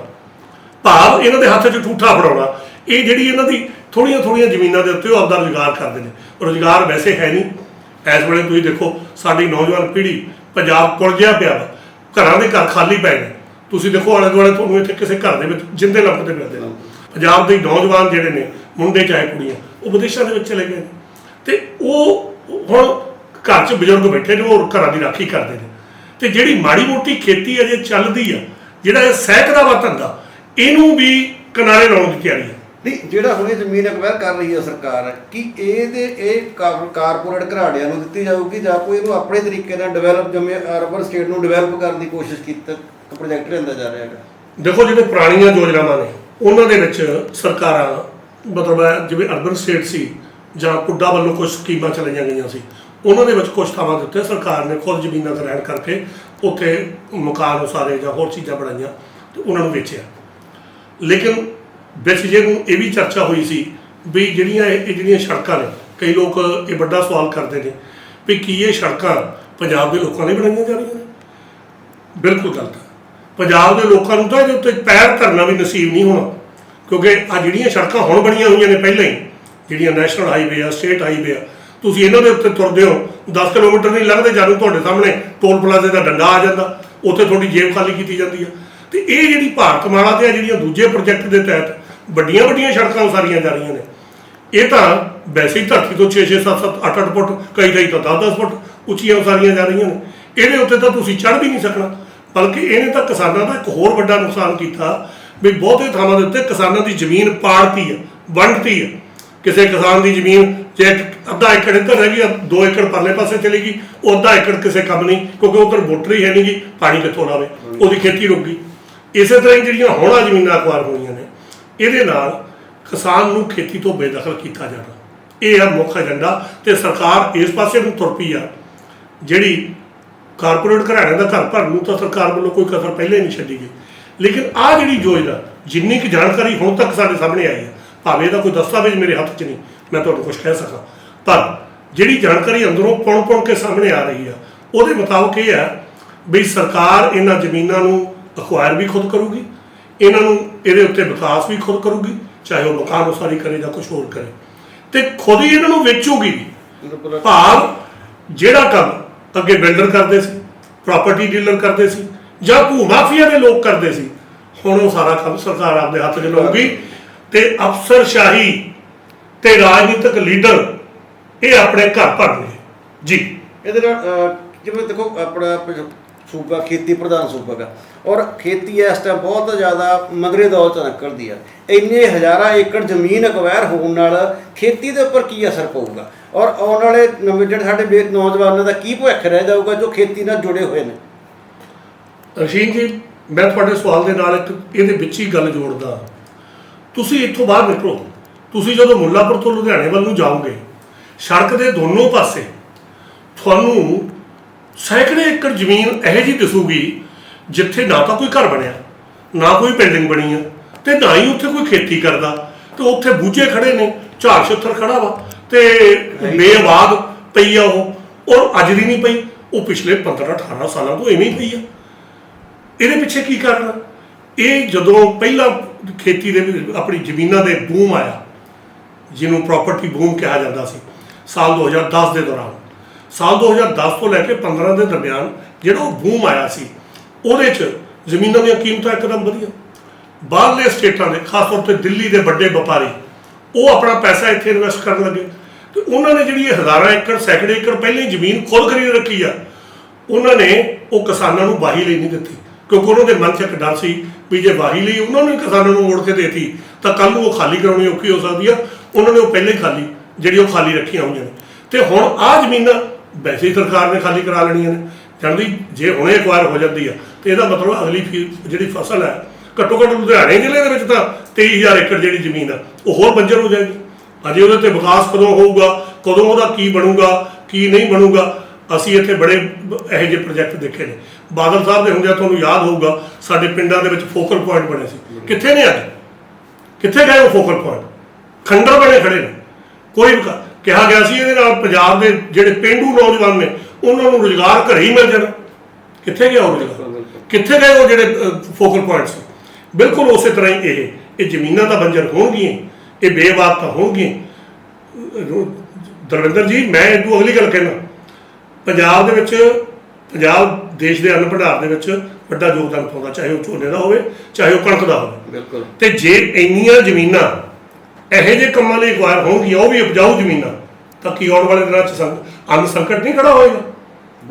ਭਾਵ ਇਹਨਾਂ ਦੇ ਹੱਥ 'ਚ ਠੂਠਾ ਫੜਾਉਣਾ। ਇਹ ਜਿਹੜੀ ਇਹਨਾਂ ਦੀ ਥੋੜੀਆਂ ਥੋੜੀਆਂ ਜ਼ਮੀਨਾਂ ਦੇ ਉੱਤੇ ਉਹ ਆਪਦਾ ਰੁਜ਼ਗਾਰ ਕਰਦੇ ਨੇ। ਰੁਜ਼ਗਾਰ ਵੈਸੇ ਹੈ ਨਹੀਂ ਇਸ ਵੇਲੇ ਤੁਸੀਂ ਦੇਖੋ, ਸਾਡੀ ਨੌਜਵਾਨ ਪੀੜ੍ਹੀ ਪੰਜਾਬ ਕੁਲਜਿਆ ਪਿਆ ਵਾ। ਘਰਾਂ ਦੇ ਘਰ ਖਾਲੀ ਪੈ ਗਏ ਤੁਸੀਂ ਦੇਖੋ ਆਲੇ ਦੁਆਲੇ ਤੁਹਾਨੂੰ ਇੱਥੇ ਕਿਸੇ ਘਰ ਦੇ ਵਿੱਚ ਜਿੰਦੇ ਲੱਭਦੇ ਫਿਰਦੇ ਨੇ। ਪੰਜਾਬ ਦੇ ਨੌਜਵਾਨ ਜਿਹੜੇ ਨੇ, ਮੁੰਡੇ ਚਾਹੇ ਕੁੜੀਆਂ, ਉਹ ਵਿਦੇਸ਼ਾਂ ਦੇ ਵਿੱਚ ਚਲੇ ਗਏ ਨੇ। ਤੇ ਉਹ ਹੁਣ ਘਰ 'ਚ ਬਜ਼ੁਰਗ ਬੈਠੇ ਨੇ, ਉਹ ਘਰਾਂ ਦੀ ਰਾਖੀ ਕਰਦੇ ਨੇ। ਤੇ ਜਿਹੜੀ ਮਾੜੀ ਮੋਟੀ ਖੇਤੀ ਅਜੇ ਚੱਲਦੀ ਆ, ਜਿਹੜਾ ਇਹ ਸਹਿਕਦਾ ਵਾ ਧੰਦਾ ਇਹਨੂੰ ਵੀ ਕਿਨਾਰੇ ਲਾਉਣ ਦੀ ਤਿਆਰੀ ਹੈ ਨਹੀਂ, ਜਿਹੜਾ ਹੁਣ ਇਹ ਜ਼ਮੀਨ ਅਕਵਾਇਰ ਕਰ ਰਹੀ ਹੈ ਸਰਕਾਰ, ਕੀ ਇਹਦੇ, ਇਹ ਕਾਰਪੋਰੇਟ ਘਰਾੜਿਆਂ ਨੂੰ ਦਿੱਤੀ ਜਾਊਗੀ ਜਾਂ ਕੋਈ ਇਹਨੂੰ ਆਪਣੇ ਤਰੀਕੇ ਨਾਲ ਡਿਵੈਲਪ ਜਿਵੇਂ ਅਰਬਨ ਸਟੇਟ ਨੂੰ ਡਿਵੈਲਪ ਕਰਨ ਦੀ ਕੋਸ਼ਿਸ਼ ਕੀਤਾ ਪ੍ਰੋਜੈਕਟ ਲੈਂਦਾ ਜਾ ਰਿਹਾ ਹੈਗਾ? ਦੇਖੋ, ਜਿਹੜੇ ਪੁਰਾਣੀਆਂ ਯੋਜਨਾਵਾਂ ਨੇ, ਉਹਨਾਂ ਦੇ ਵਿੱਚ ਸਰਕਾਰਾਂ, ਮਤਲਬ ਜਿਵੇਂ ਅਰਬਨ ਸਟੇਟ ਸੀ, ਜਾਂ ਪੁੱਡਾ ਵੱਲੋਂ ਕੁਝ ਸਕੀਮਾਂ ਚਲਾਈਆਂ ਗਈਆਂ ਸੀ, ਉਹਨਾਂ ਦੇ ਵਿੱਚ ਕੁਝ ਥਾਵਾਂ ਦੇ ਉੱਤੇ ਸਰਕਾਰ ਨੇ ਖੁਦ ਜ਼ਮੀਨਾਂ ਗ੍ਰਹਿਣ ਕਰਕੇ ਉੱਥੇ ਮਕਾਨ ਉਸਾਰੇ ਜਾਂ ਹੋਰ ਚੀਜ਼ਾਂ ਬਣਾਈਆਂ, ਤੇ ਉਹਨਾਂ ਨੂੰ ਵੇਚਿਆ। ਲੇਕਿਨ ਵਿੱਚ ਜੇ ਨੂੰ ਇਹ ਵੀ ਚਰਚਾ ਹੋਈ ਸੀ ਵੀ ਜਿਹੜੀਆਂ ਇਹ ਇਹ ਜਿਹੜੀਆਂ ਸੜਕਾਂ ਨੇ, ਕਈ ਲੋਕ ਇਹ ਵੱਡਾ ਸਵਾਲ ਕਰਦੇ ਨੇ ਵੀ ਕੀ ਇਹ ਸੜਕਾਂ ਪੰਜਾਬ ਦੇ ਲੋਕਾਂ ਲਈ ਬਣਾਈਆਂ ਜਾ ਰਹੀਆਂ ਨੇ? ਬਿਲਕੁਲ ਗਲਤ ਪੰਜਾਬ ਦੇ ਲੋਕਾਂ ਨੂੰ ਤਾਂ ਇਹਦੇ ਉੱਤੇ ਪੈਰ ਧਰਨਾ ਵੀ ਨਸੀਬ ਨਹੀਂ ਹੋਣਾ, ਕਿਉਂਕਿ ਆ ਜਿਹੜੀਆਂ ਸੜਕਾਂ ਹੁਣ ਬਣੀਆਂ ਹੋਈਆਂ ਨੇ ਪਹਿਲਾਂ ਹੀ, ਜਿਹੜੀਆਂ ਨੈਸ਼ਨਲ ਹਾਈਵੇ ਆ, ਸਟੇਟ ਹਾਈਵੇ ਆ, ਤੁਸੀਂ ਇਹਨਾਂ ਦੇ ਉੱਤੇ ਤੁਰਦੇ ਹੋ 10 ਕਿਲੋਮੀਟਰ ਨਹੀਂ ਲੱਗਦੇ ਜਦੋਂ ਤੁਹਾਡੇ ਸਾਹਮਣੇ ਟੋਲ ਪਲਾਜ਼ੇ ਦਾ ਡੰਡਾ ਆ ਜਾਂਦਾ, ਉੱਥੇ ਤੁਹਾਡੀ ਜੇਬ ਖਾਲੀ ਕੀਤੀ ਜਾਂਦੀ ਆ। ਤੇ ਇਹ ਜਿਹੜੀ ਭਾਰਤ ਮਾਲਾ ਤੇ ਆ, ਜਿਹੜੀਆਂ ਦੂਜੇ ਪ੍ਰੋਜੈਕਟ ਦੇ ਤਹਿਤ ਵੱਡੀਆਂ ਵੱਡੀਆਂ ਸੜਕਾਂ ਉਸਾਰੀਆਂ ਜਾ ਰਹੀਆਂ ਨੇ। ਇਹ ਤਾਂ ਵੈਸੇ ਹੀ ਧਰਤੀ ਤੋਂ 6 6 7 7 8 8 ਫੁੱਟ, ਕਈ ਕਈ ਤਾਂ 10 10 ਫੁੱਟ ਉੱਚੀਆਂ ਉਸਾਰੀਆਂ ਜਾ ਰਹੀਆਂ ਨੇ। ਇਹਦੇ ਉੱਤੇ ਤਾਂ ਤੁਸੀਂ ਚੜ੍ਹ ਵੀ ਨਹੀਂ ਸਕਣਾ। ਬਲਕਿ ਇਹਨੇ ਤਾਂ ਕਿਸਾਨਾਂ ਦਾ ਇੱਕ ਹੋਰ ਵੱਡਾ ਨੁਕਸਾਨ ਕੀਤਾ ਵੀ ਬਹੁਤੇ ਥਾਵਾਂ ਦੇ ਉੱਤੇ ਕਿਸਾਨਾਂ ਦੀ ਜ਼ਮੀਨ ਪਾੜਤੀ ਆ, ਵੰਡਤੀ ਹੈ ਕਿਸੇ ਕਿਸਾਨ ਦੀ ਜ਼ਮੀਨ ਜੇ ਅੱਧਾ ਏਕੜ ਇੱਧਰ ਰਹਿ ਗਈ 2 ਏਕੜ ਪਰਲੇ ਪਾਸੇ ਚਲੀ ਗਈ, ਉਹ ਅੱਧਾ ਏਕੜ ਕਿਸੇ ਕੰਮ ਨਹੀਂ, ਕਿਉਂਕਿ ਉਧਰ ਵੋਟਰ ਹੀ ਹੈ ਨਹੀਂ ਜੀ ਪਾਣੀ ਕਿੱਥੋਂ ਲਾਵੇ, ਉਹਦੀ ਖੇਤੀ ਰੁਕ ਗਈ। ਇਸੇ ਤਰ੍ਹਾਂ ਹੀ ਜਿਹੜੀਆਂ ਹੋਣਾ ਜ਼ਮੀਨਾਂ ਅਕਵਾਰ ਹੋਈਆਂ ਇਹਦੇ ਨਾਲ ਕਿਸਾਨ ਨੂੰ ਖੇਤੀ ਤੋਂ ਬੇਦਖਲ ਕੀਤਾ ਜਾਣਾ ਇਹ ਆ ਮੁੱਖ ਏਜੰਡਾ ਤੇ ਸਰਕਾਰ ਇਸ ਪਾਸੇ ਨੂੰ ਤੁਰ ਪਈ ਆ। ਜਿਹੜੀ ਕਾਰਪੋਰੇਟ ਘਰਾਣਿਆਂ ਦਾ ਘਰ ਭਰਨ ਨੂੰ ਤਾਂ ਸਰਕਾਰ ਵੱਲੋਂ ਕੋਈ ਕਸਰ ਪਹਿਲੇ ਨਹੀਂ ਛੱਡੀ ਗਈ। ਲੇਕਿਨ ਆ ਜਿਹੜੀ ਯੋਜਨਾ, ਜਿੰਨੀ ਕੁ ਜਾਣਕਾਰੀ ਹੁਣ ਤੱਕ ਸਾਡੇ ਸਾਹਮਣੇ ਆਈ ਹੈ, ਭਾਵੇਂ ਇਹਦਾ ਕੋਈ ਦਸਤਾਵੇਜ਼ ਮੇਰੇ ਹੱਥ 'ਚ ਨਹੀਂ, ਮੈਂ ਤੁਹਾਨੂੰ ਕੁਝ ਕਹਿ ਸਕਾਂ। ਪਰ ਜਿਹੜੀ ਜਾਣਕਾਰੀ ਅੰਦਰੋਂ ਪੁਣ-ਪੁਣ ਕੇ ਸਾਹਮਣੇ ਆ ਰਹੀ ਆ, ਉਹਦੇ ਮੁਤਾਬਕ ਇਹ ਹੈ ਵੀ ਸਰਕਾਰ ਇਹਨਾਂ ਜ਼ਮੀਨਾਂ ਨੂੰ ਅਖਵਾਇਰ ਵੀ ਖੁਦ ਕਰੂਗੀ, ਇਹਨਾਂ ਨੂੰ ਇਹਦੇ ਉੱਤੇ ਵਿਕਾਸ ਵੀ ਖੁਦ ਕਰੂਗੀ, ਚਾਹੇ ਉਹ ਮਕਾਨ ਉਸਾਰੀ ਕਰੇ ਜਾਂ ਕੁਝ ਹੋਰ ਕਰੇ। ਤੇ ਖੁਦ ਹੀ ਇਹਨਾਂ ਨੂੰ ਵੇਚੂਗੀ ਭਾਵ ਜਿਹੜਾ ਕੰਮ ਅੱਗੇ ਬਿਲਡਰ ਕਰਦੇ ਸੀ ਪ੍ਰਾਪਰਟੀ ਡੀਲਰ ਕਰਦੇ ਸੀ, ਜਾਂ ਭੂ ਮਾਫੀਆ ਦੇ ਲੋਕ ਕਰਦੇ ਸੀ, ਹੁਣ ਉਹ ਸਾਰਾ ਕੰਮ ਸਰਕਾਰ ਆਪਦੇ ਹੱਥ 'ਚ ਲਊਗੀ। ਤੇ ਅਫਸਰਸ਼ਾਹੀ ਤੇ ਰਾਜਨੀਤਿਕ ਲੀਡਰ, ਇਹ ਆਪਣੇ ਘਰ ਭਰਨਗੇ। ਜੀ। ਇਹਦੇ ਨਾਲ ਜਿਵੇਂ ਦੇਖੋ, ਆਪਣਾ ਸੂਬਾ, ਖੇਤੀ ਪ੍ਰਧਾਨ ਸੂਬਾ ਦਾ ਔਰ ਖੇਤੀ ਇਸ ਟਾਈਮ ਬਹੁਤ ਜ਼ਿਆਦਾ ਮਗਰੇ ਦੌਰ ਚ ਨਿਕਲਦੀ ਆ। ਇੰਨੇ ਹਜ਼ਾਰਾਂ ਏਕੜ ਜ਼ਮੀਨ ਅਕਵਾਇਰ ਹੋਣ ਨਾਲ ਖੇਤੀ ਦੇ ਉੱਪਰ ਕੀ ਅਸਰ ਪਊਗਾ? ਔਰ ਆਉਣ ਵਾਲੇ ਨਵੇਂ ਜਿਹੜੇ ਸਾਡੇ ਨੌਜਵਾਨਾਂ ਦਾ ਕੀ ਭਵਿੱਖ ਰਹਿ ਜਾਊਗਾ ਜੋ ਖੇਤੀ ਨਾਲ ਜੁੜੇ ਹੋਏ ਨੇ? ਰਸ਼ੀਨ ਜੀ, ਮੈਂ ਤੁਹਾਡੇ ਸਵਾਲ ਦੇ ਨਾਲ ਇੱਕ ਇਹਦੇ ਵਿੱਚ ਹੀ ਗੱਲ ਜੋੜਦਾ। ਤੁਸੀਂ ਇੱਥੋਂ ਬਾਹਰ ਨਿਕਲੋ। ਤੁਸੀਂ ਜਦੋਂ ਮੁੱਲਾਪੁਰ ਤੋਂ ਲੁਧਿਆਣੇ ਵੱਲ ਨੂੰ ਜਾਓਗੇ, ਸੜਕ ਦੇ ਦੋਨੋਂ ਪਾਸੇ ਤੁਹਾਨੂੰ ਸੈਂਕੜੇ ਏਕੜ ਜ਼ਮੀਨ ਇਹੋ ਜਿਹੀ ਦਿਸੂਗੀ ਜਿੱਥੇ ਨਾ ਤਾਂ ਕੋਈ ਘਰ ਬਣਿਆ ਨਾ ਕੋਈ ਬਿਲਡਿੰਗ ਬਣੀ ਆ ਤੇ ਨਾ ਹੀ ਉੱਥੇ ਕੋਈ ਖੇਤੀ ਕਰਦਾ। ਤੇ ਉੱਥੇ ਬੂਝੇ ਖੜੇ ਨੇ ਝਾੜ ਛੱਤਰ ਖੜਾ ਵਾ ਤੇ ਬੇਆਬਾਦ ਪਈ ਆ ਉਹ ਔਰ ਅੱਜ ਦੀ ਨਹੀਂ ਪਈ ਉਹ ਪਿਛਲੇ 15 18 ਸਾਲਾਂ ਤੋਂ ਐਵੇਂ ਹੀ ਪਈ ਆ। ਇਹਦੇ ਪਿੱਛੇ ਕੀ ਕਾਰਨ ਇਹ ਜਦੋਂ ਪਹਿਲਾਂ ਖੇਤੀ ਦੇ ਆਪਣੀ ਜ਼ਮੀਨਾਂ ਦੇ ਬੂਮ ਆਇਆ ਜਿਹਨੂੰ ਪ੍ਰਾਪਰਟੀ ਬੂਮ ਕਿਹਾ ਜਾਂਦਾ ਸੀ ਸਾਲ 2010 ਦੇ ਦੌਰਾਨ ਸਾਲ 2010 ਤੋਂ ਲੈ ਕੇ 15 ਦੇ ਦਰਮਿਆਨ ਜਿਹੜਾ ਉਹ ਬੂਮ ਆਇਆ ਸੀ, ਉਹਦੇ 'ਚ ਜ਼ਮੀਨਾਂ ਦੀਆਂ ਕੀਮਤਾਂ ਇੱਕਦਮ ਵਧੀਆ। ਬਾਹਰਲੇ ਸਟੇਟਾਂ ਦੇ, ਖਾਸ ਤੌਰ ਤੇ ਦਿੱਲੀ ਦੇ ਵੱਡੇ ਵਪਾਰੀ, ਉਹ ਆਪਣਾ ਪੈਸਾ ਇੱਥੇ ਇਨਵੈਸਟ ਕਰਨ ਲੱਗੇ। ਤੇ ਉਹਨਾਂ ਨੇ ਜਿਹੜੀ ਹਜ਼ਾਰਾਂ ਏਕੜ, ਸੈਂਕੜੇ ਏਕੜ ਪਹਿਲਾਂ ਹੀ ਜ਼ਮੀਨ ਖੁਦ ਖਰੀਦ ਰੱਖੀ ਆ, ਉਹਨਾਂ ਨੇ ਉਹ ਕਿਸਾਨਾਂ ਨੂੰ ਵਾਹੀ ਲਈ ਨਹੀਂ ਦਿੱਤੀ। ਕਿਉਂਕਿ ਉਹਨਾਂ ਦੇ ਮਨ 'ਚ ਇੱਕ ਡਰ ਸੀ ਵੀ ਜੇ ਵਾਹੀ ਲਈ ਉਹਨਾਂ ਨੇ ਕਿਸਾਨਾਂ ਨੂੰ ਮੋੜ ਕੇ ਦੇਤੀ, ਤਾਂ ਕੱਲ ਨੂੰ ਉਹ ਖਾਲੀ ਕਰਾਉਣੀ ਔਖੀ ਹੋ ਸਕਦੀ ਆ। ਉਹਨਾਂ ਨੇ ਉਹ ਪਹਿਲਾਂ ਹੀ ਖਾਲੀ, ਜਿਹੜੀ ਉਹ ਖਾਲੀ ਰੱਖੀਆਂ ਹੋਈਆਂ ਨੇ। ਤੇ ਹੁਣ ਆਹ ਜ਼ਮੀਨਾਂ ਵੈਸੇ ਹੀ ਸਰਕਾਰ ਨੇ ਖਾਲੀ ਕਰਾ ਲੈਣੀਆਂ ਨੇ। ਜਾਂਦੀ ਜੇ ਹੁਣੇ ਐਕਵਾਇਰ ਹੋ ਜਾਂਦੀ ਆ, ਤੇ ਇਹਦਾ ਮਤਲਬ ਅਗਲੀ ਫੀ- ਜਿਹੜੀ ਫਸਲ ਹੈ ਘੱਟੋ ਘੱਟ ਲੁਧਿਆਣੇ ਜ਼ਿਲ੍ਹੇ ਦੇ ਵਿੱਚ ਤਾਂ 23000 ਏਕੜ ਜਿਹੜੀ ਜ਼ਮੀਨ ਆ, ਉਹ ਹੋਰ ਬੰਜਰ ਹੋ ਜਾਏਗੀ। ਅਜੇ ਉਹਦੇ ਤੇ ਵਿਕਾਸ ਕਦੋਂ ਹੋਊਗਾ, ਕਦੋਂ ਉਹਦਾ ਕੀ ਬਣੂਗਾ, ਕੀ ਨਹੀਂ ਬਣੂਗਾ, ਅਸੀਂ ਇੱਥੇ ਬੜੇ ਇਹੋ ਜਿਹੇ ਪ੍ਰੋਜੈਕਟ ਦੇਖੇ ਨੇ। ਬਾਦਲ ਸਾਹਿਬ ਦੇ ਹੁੰਦਿਆਂ ਤੁਹਾਨੂੰ ਯਾਦ ਹੋਊਗਾ, ਸਾਡੇ ਪਿੰਡਾਂ ਦੇ ਵਿੱਚ ਫੋਕਲ ਪੁਆਇੰਟ ਬਣੇ ਸੀ। ਕਿੱਥੇ ਨੇ ਅੱਜ? ਕਿੱਥੇ ਗਏ ਉਹ ਫੋਕਲ ਪੁਆਇੰਟ ਖੰਡਰ ਬਣੇ ਖੜੇ ਨੇ। ਕੋਈ ਵਿਕਾ- ਕਿਹਾ ਗਿਆ ਸੀ ਇਹਦੇ ਨਾਲ ਪੰਜਾਬ ਦੇ ਜਿਹੜੇ ਪਿੰਡੂ ਨੌਜਵਾਨ ਨੇ ਉਹਨਾਂ ਨੂੰ ਰੁਜ਼ਗਾਰ ਘਰੇ ਹੀ ਮਿਲ ਜਾਣਾ। ਕਿੱਥੇ ਗਿਆ ਉਹ ਰੁਜ਼ਗਾਰ? ਕਿੱਥੇ ਗਏ ਉਹ ਜਿਹੜੇ ਫੋਕਲ ਪੁਆਇੰਟ ਸੀ ਬਿਲਕੁਲ ਉਸੇ ਤਰ੍ਹਾਂ ਹੀ ਇਹ ਇਹ ਜ਼ਮੀਨਾਂ ਤਾਂ ਬੰਜਰ ਹੋਣਗੀਆਂ ਇਹ ਬੇਬਾਕ ਤਾਂ ਹੋਣਗੀਆਂ। ਦਰਵਿੰਦਰ ਜੀ ਮੈਂ ਇਹਨੂੰ ਅਗਲੀ ਗੱਲ ਕਹਿਣਾ। ਪੰਜਾਬ ਦੇ ਵਿੱਚ ਪੰਜਾਬ ਦੇਸ਼ ਦੇ ਅੰਨ ਭੰਡਾਰ ਦੇ ਵਿੱਚ ਵੱਡਾ ਯੋਗਦਾਨ ਪਾਉਂਦਾ ਚਾਹੇ ਉਹ ਝੋਨੇ ਦਾ ਹੋਵੇ ਚਾਹੇ ਉਹ ਕਣਕ ਦਾ ਹੋਵੇ। ਬਿਲਕੁਲ। ਤੇ ਜੇ ਇੰਨੀਆਂ ਜ਼ਮੀਨਾਂ ਇਹੋ ਜਿਹੇ ਕੰਮਾਂ ਲਈ ਅਕਵਾਇਰ ਹੋਣਗੀਆਂ ਉਹ ਵੀ ਉਪਜਾਊ ਜ਼ਮੀਨਾਂ। ਤਾਂ ਕੀ ਆਉਣ ਵਾਲੇ ਦਿਨਾਂ 'ਚ ਅੰਨ ਸੰਕਟ ਨਹੀਂ ਖੜਾ ਹੋਏਗਾ?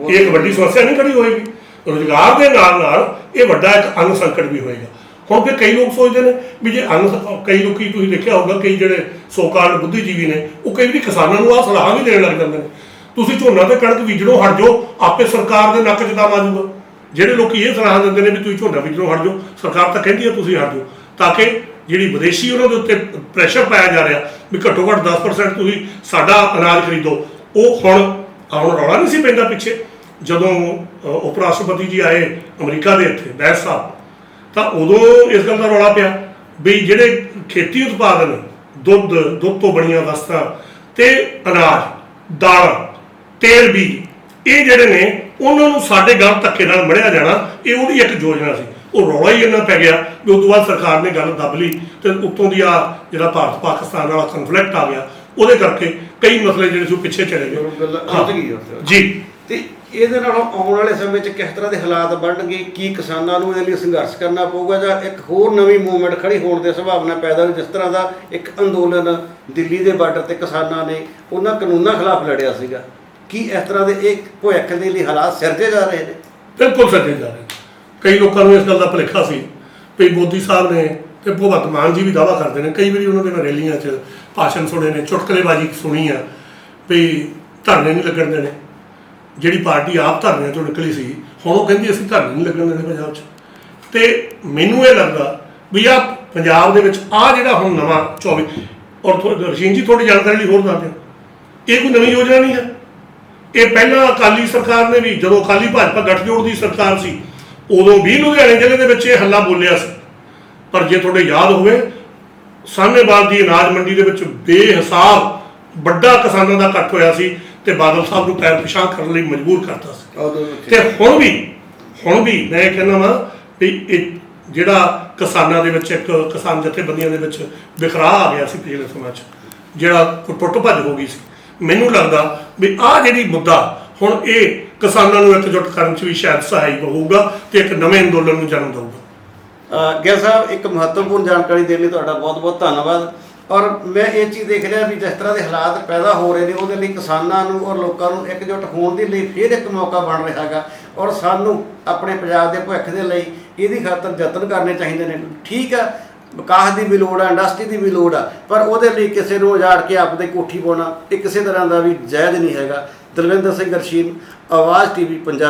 ਇਹ ਇੱਕ ਵੱਡੀ ਸਮੱਸਿਆ ਨਹੀਂ ਖੜੀ ਹੋਏਗੀ। ਰੋਜ਼ਗਾਰ ਦੇ ਨਾਲ ਨਾਲ ਇਹ ਵੱਡਾ ਇੱਕ ਅੰਨ ਸੰਕਟ ਵੀ ਹੋਏਗਾ। ਹੁਣ ਫਿਰ ਕਈ ਲੋਕ ਸੋਚਦੇ ਨੇ ਵੀ ਜੇ ਅੰਨ ਕਈ ਲੋਕੀ ਤੁਸੀਂ ਦੇਖਿਆ ਹੋਊਗਾ ਕਈ ਜਿਹੜੇ ਸੋਕਾਲ ਬੁੱਧੀਜੀਵੀ ਨੇ ਉਹ ਕਈ ਵਾਰੀ ਕਿਸਾਨਾਂ ਨੂੰ ਆਹ ਸਲਾਹਾਂ ਵੀ ਦੇਣ ਲੱਗ ਜਾਂਦੇ ਨੇ। ਤੁਸੀਂ ਝੋਨਾ ਤੇ ਕਣਕ ਬੀਜਣੋਂ ਹਟ ਜਾਓ ਆਪੇ ਸਰਕਾਰ ਦੇ ਨੱਕ 'ਚ ਦਮ ਆ ਜਾਊਗਾ। ਜਿਹੜੇ ਲੋਕੀ ਇਹ ਸਲਾਹ ਦਿੰਦੇ ਨੇ ਵੀ ਤੁਸੀਂ ਝੋਨਾ ਬੀਜਣੋਂ ਹਟ ਜਾਓ ਸਰਕਾਰ ਤਾਂ ਕਹਿੰਦੀ ਹੈ ਤੁਸੀਂ ਹਟ ਜਾਓ। ਤਾਂ ਕਿ ਜਿਹੜੀ ਵਿਦੇਸ਼ੀ ਉਹਨਾਂ ਦੇ ਉੱਤੇ ਪ੍ਰੈਸ਼ਰ ਪਾਇਆ ਜਾ ਰਿਹਾ ਵੀ ਘੱਟੋ ਘੱਟ 10% ਤੁਸੀਂ ਸਾਡਾ ਅਨਾਜ ਖਰੀਦੋ, ਉਹ ਹੁਣ ਆਉਣ ਰੌਲਾ ਨਹੀਂ ਸੀ ਪੈਂਦਾ ਪਿੱਛੇ। ਜਦੋਂ ਉਪ ਰਾਸ਼ਟਰਪਤੀ ਜੀ ਆਏ ਅਮਰੀਕਾ ਦੇ ਇੱਥੇ, ਬੈਸ ਸਾਹਿਬ, ਤਾਂ ਉਦੋਂ ਇਸ ਗੱਲ ਦਾ ਰੌਲਾ ਪਿਆ ਵੀ ਜਿਹੜੇ ਖੇਤੀ ਉਤਪਾਦਨ, ਦੁੱਧ ਦੁੱਧ ਤੋਂ ਬਣੀਆਂ ਵਸਤਾਂ ਤੇ ਅਨਾਜ, ਦਾਲ, ਤੇਲ ਵੀ ਇਹ ਜਿਹੜੇ ਨੇ, ਉਹਨਾਂ ਨੂੰ ਸਾਡੇ ਗਾਂ ਧੱਕੇ ਨਾਲ ਮੜਿਆ ਜਾਣਾ, ਇਹ ਉਹਦੀ ਇੱਕ ਯੋਜਨਾ ਸੀ। ਉਹ ਰੌਲਾ ਹੀ ਇੰਨਾ ਪੈ ਗਿਆ ਵੀ ਉਸ ਤੋਂ ਬਾਅਦ ਸਰਕਾਰ ਨੇ ਗੱਲ ਦੱਬ ਲਈ ਤੇ ਉੱਤੋਂ ਦੀ ਆ ਜਿਹੜਾ ਭਾਰਤ ਪਾਕਿਸਤਾਨ ਵਾਲਾ ਕਨਫਲਿਕਟ ਆ ਗਿਆ ਉਹਦੇ ਕਰਕੇ ਕਈ ਮਸਲੇ ਜਿਹੜੇ ਸੀ ਉਹ ਪਿੱਛੇ ਚਲੇ ਗਏ। ਉੱਥੇ। ਜੀ। ਤੇ ਇਹਦੇ ਨਾਲ ਆਉਣ ਵਾਲੇ ਸਮੇਂ 'ਚ ਕਿਸ ਤਰ੍ਹਾਂ ਦੇ ਹਾਲਾਤ ਬਣਨਗੇ ਕੀ ਕਿਸਾਨਾਂ ਨੂੰ ਇਹਦੇ ਲਈ ਸੰਘਰਸ਼ ਕਰਨਾ ਪਊਗਾ ਜਾਂ ਇੱਕ ਹੋਰ ਨਵੀਂ ਮੂਵਮੈਂਟ ਖੜੀ ਹੋਣ ਦੀ ਸੰਭਾਵਨਾ ਪੈਦਾ ਹੋਈ ਜਿਸ ਤਰ੍ਹਾਂ ਦਾ ਇੱਕ ਅੰਦੋਲਨ ਦਿੱਲੀ ਦੇ ਬਾਰਡਰ ਤੇ ਕਿਸਾਨਾਂ ਨੇ ਉਹਨਾਂ ਕਾਨੂੰਨਾਂ ਖਿਲਾਫ ਲੜਿਆ ਸੀਗਾ। ਕੀ ਇਸ ਤਰ੍ਹਾਂ ਦੇ ਇਹ ਭਵਿੱਖ ਦੇ ਲਈ ਹਾਲਾਤ ਸਿਰਜੇ ਜਾ ਰਹੇ ਨੇ? ਬਿਲਕੁਲ ਸੱਜੇ ਜਾ ਰਹੇ ਕਈ ਲੋਕਾਂ ਨੂੰ ਇਸ ਗੱਲ ਦਾ ਭੁਲੇਖਾ ਸੀ ਵੀ ਮੋਦੀ ਸਾਹਿਬ ਨੇ ਤੇ ਭਗਵੰਤ ਮਾਨ ਜੀ ਵੀ ਦਾਵਾ ਕਰਦੇ ਨੇ, ਕਈ ਵਾਰੀ ਉਹਨਾਂ ਦੇ ਮੈਂ ਰੈਲੀਆਂ 'ਚ ਭਾਸ਼ਣ ਸੁਣੇ ਨੇ, ਚੁਟਕਲੇਬਾਜ਼ੀ ਸੁਣੀ ਆ ਵੀ ਧਰਨੇ ਨਹੀਂ ਲੱਗਣ ਦੇਣੇ। ਜਿਹੜੀ ਪਾਰਟੀ ਆਪ ਧਰਨਿਆਂ ਤੋਂ ਨਿਕਲੀ ਸੀ, ਹੁਣ ਉਹ ਕਹਿੰਦੀ ਅਸੀਂ ਧਰਨੇ ਨਹੀਂ ਲੱਗਣ ਦੇਣੇ ਪੰਜਾਬ 'ਚ। ਤੇ ਮੈਨੂੰ ਇਹ ਲੱਗਦਾ ਵੀ ਆ ਪੰਜਾਬ ਦੇ ਵਿੱਚ ਆ ਜਿਹੜਾ ਹੁਣ ਨਵਾਂ 24 ਔਰ ਥੋ- ਰਸ਼ੀਨ ਜੀ, ਤੁਹਾਡੀ ਜਾਣਕਾਰੀ ਲਈ ਹੋਰ ਦੱਸ ਦਿਓ। ਇਹ ਕੋਈ ਨਵੀਂ ਯੋਜਨਾ ਨਹੀਂ ਹੈ। ਇਹ ਪਹਿਲਾਂ ਅਕਾਲੀ ਸਰਕਾਰ ਨੇ ਵੀ, ਜਦੋਂ ਅਕਾਲੀ ਭਾਜਪਾ ਗੱਠਜੋੜ ਦੀ ਸਰਕਾਰ ਸੀ ਉਦੋਂ ਵੀ ਲੁਧਿਆਣੇ ਜ਼ਿਲ੍ਹੇ ਦੇ ਵਿੱਚ ਇਹ ਹੱਲਾ ਬੋਲਿਆ ਸੀ। ਪਰ ਜੇ ਤੁਹਾਡੇ ਯਾਦ ਹੋਵੇ ਸਾਹਨੇਵਾਲ ਦੀ ਅਨਾਜ ਮੰਡੀ ਦੇ ਵਿੱਚ ਬੇਹਿਸਾਬ ਵੱਡਾ ਕਿਸਾਨਾਂ ਦਾ ਇਕੱਠ ਹੋਇਆ ਸੀ ਤੇ ਬਾਦਲ ਸਾਹਿਬ ਨੂੰ ਪੈਰ ਪਿਛਾਂ ਕਰਨ ਲਈ ਮਜਬੂਰ ਕਰਤਾ ਸੀ। ਤੇ ਹੁਣ ਵੀ ਹੁਣ ਵੀ ਮੈਂ ਕਹਿੰਦਾ ਵਾਂ ਵੀ ਇਹ ਜਿਹੜਾ ਕਿਸਾਨਾਂ ਦੇ ਵਿੱਚ ਇੱਕ ਕਿਸਾਨ ਜਥੇਬੰਦੀਆਂ ਦੇ ਵਿੱਚ ਵਿਖਰਾ ਆ ਗਿਆ ਸੀ ਪਿਛਲੇ ਸਮਾਂ 'ਚ ਜਿਹੜਾ ਟੁੱਟ ਭੱਜ ਹੋ ਗਈ ਸੀ। ਮੈਨੂੰ ਲੱਗਦਾ ਵੀ ਆਹ ਜਿਹੜੀ ਮੁੱਦਾ ਹੁਣ ਇਹ ਕਿਸਾਨਾਂ ਨੂੰ ਇਕਜੁੱਟ ਕਰਨ 'ਚ ਵੀ ਸ਼ਾਇਦ ਸਹਾਇਕ ਹੋਊਗਾ ਤੇ ਇੱਕ ਨਵੇਂ ਅੰਦੋਲਨ ਨੂੰ ਜਨਮ ਦੇਊਗਾ। ਅਹ ਸਾਹਿਬ, ਇੱਕ ਮਹੱਤਵਪੂਰਨ ਜਾਣਕਾਰੀ ਦੇਣ ਲਈ ਤੁਹਾਡਾ ਬਹੁਤ-ਬਹੁਤ ਧੰਨਵਾਦ। ਔਰ ਮੈਂ ਇਹ ਚੀਜ਼ ਦੇਖ ਰਿਹਾ ਵੀ ਜਿਸ ਤਰ੍ਹਾਂ ਦੇ ਹਾਲਾਤ ਪੈਦਾ ਹੋ ਰਹੇ ਨੇ, ਉਹਦੇ ਲਈ ਕਿਸਾਨਾਂ ਨੂੰ ਔਰ ਲੋਕਾਂ ਨੂੰ ਇਕਜੁੱਟ ਹੋਣ ਦੇ ਲਈ ਫਿਰ ਇੱਕ ਮੌਕਾ ਬਣ ਰਿਹਾ ਹੈਗਾ। ਔਰ ਸਾਨੂੰ ਆਪਣੇ ਪੰਜਾਬ ਦੇ ਭਵਿੱਖ ਦੇ ਲਈ ਇਹਦੀ ਖਾਤਰ ਯਤਨ ਕਰਨੇ ਚਾਹੀਦੇ ਨੇ। ਠੀਕ ਆ, ਵਿਕਾਸ ਦੀ ਵੀ ਲੋੜ ਆ, ਇੰਡਸਟਰੀ ਦੀ ਵੀ ਲੋੜ ਆ, ਪਰ ਉਹਦੇ ਲਈ ਕਿਸੇ ਨੂੰ ਉਜਾੜ ਕੇ ਆਪਦੇ ਕੋਠੀ ਪਾਉਣਾ, ਇਹ ਕਿਸੇ ਤਰ੍ਹਾਂ ਦਾ ਵੀ ਜਾਇਜ਼ ਨਹੀਂ ਹੈਗਾ। ਦਲਵਿੰਦਰ ਸਿੰਘ ਗਰਸ਼ੀਨ ਆਵਾਜ਼ ਟੀਵੀ ਪੰਜਾਬੀ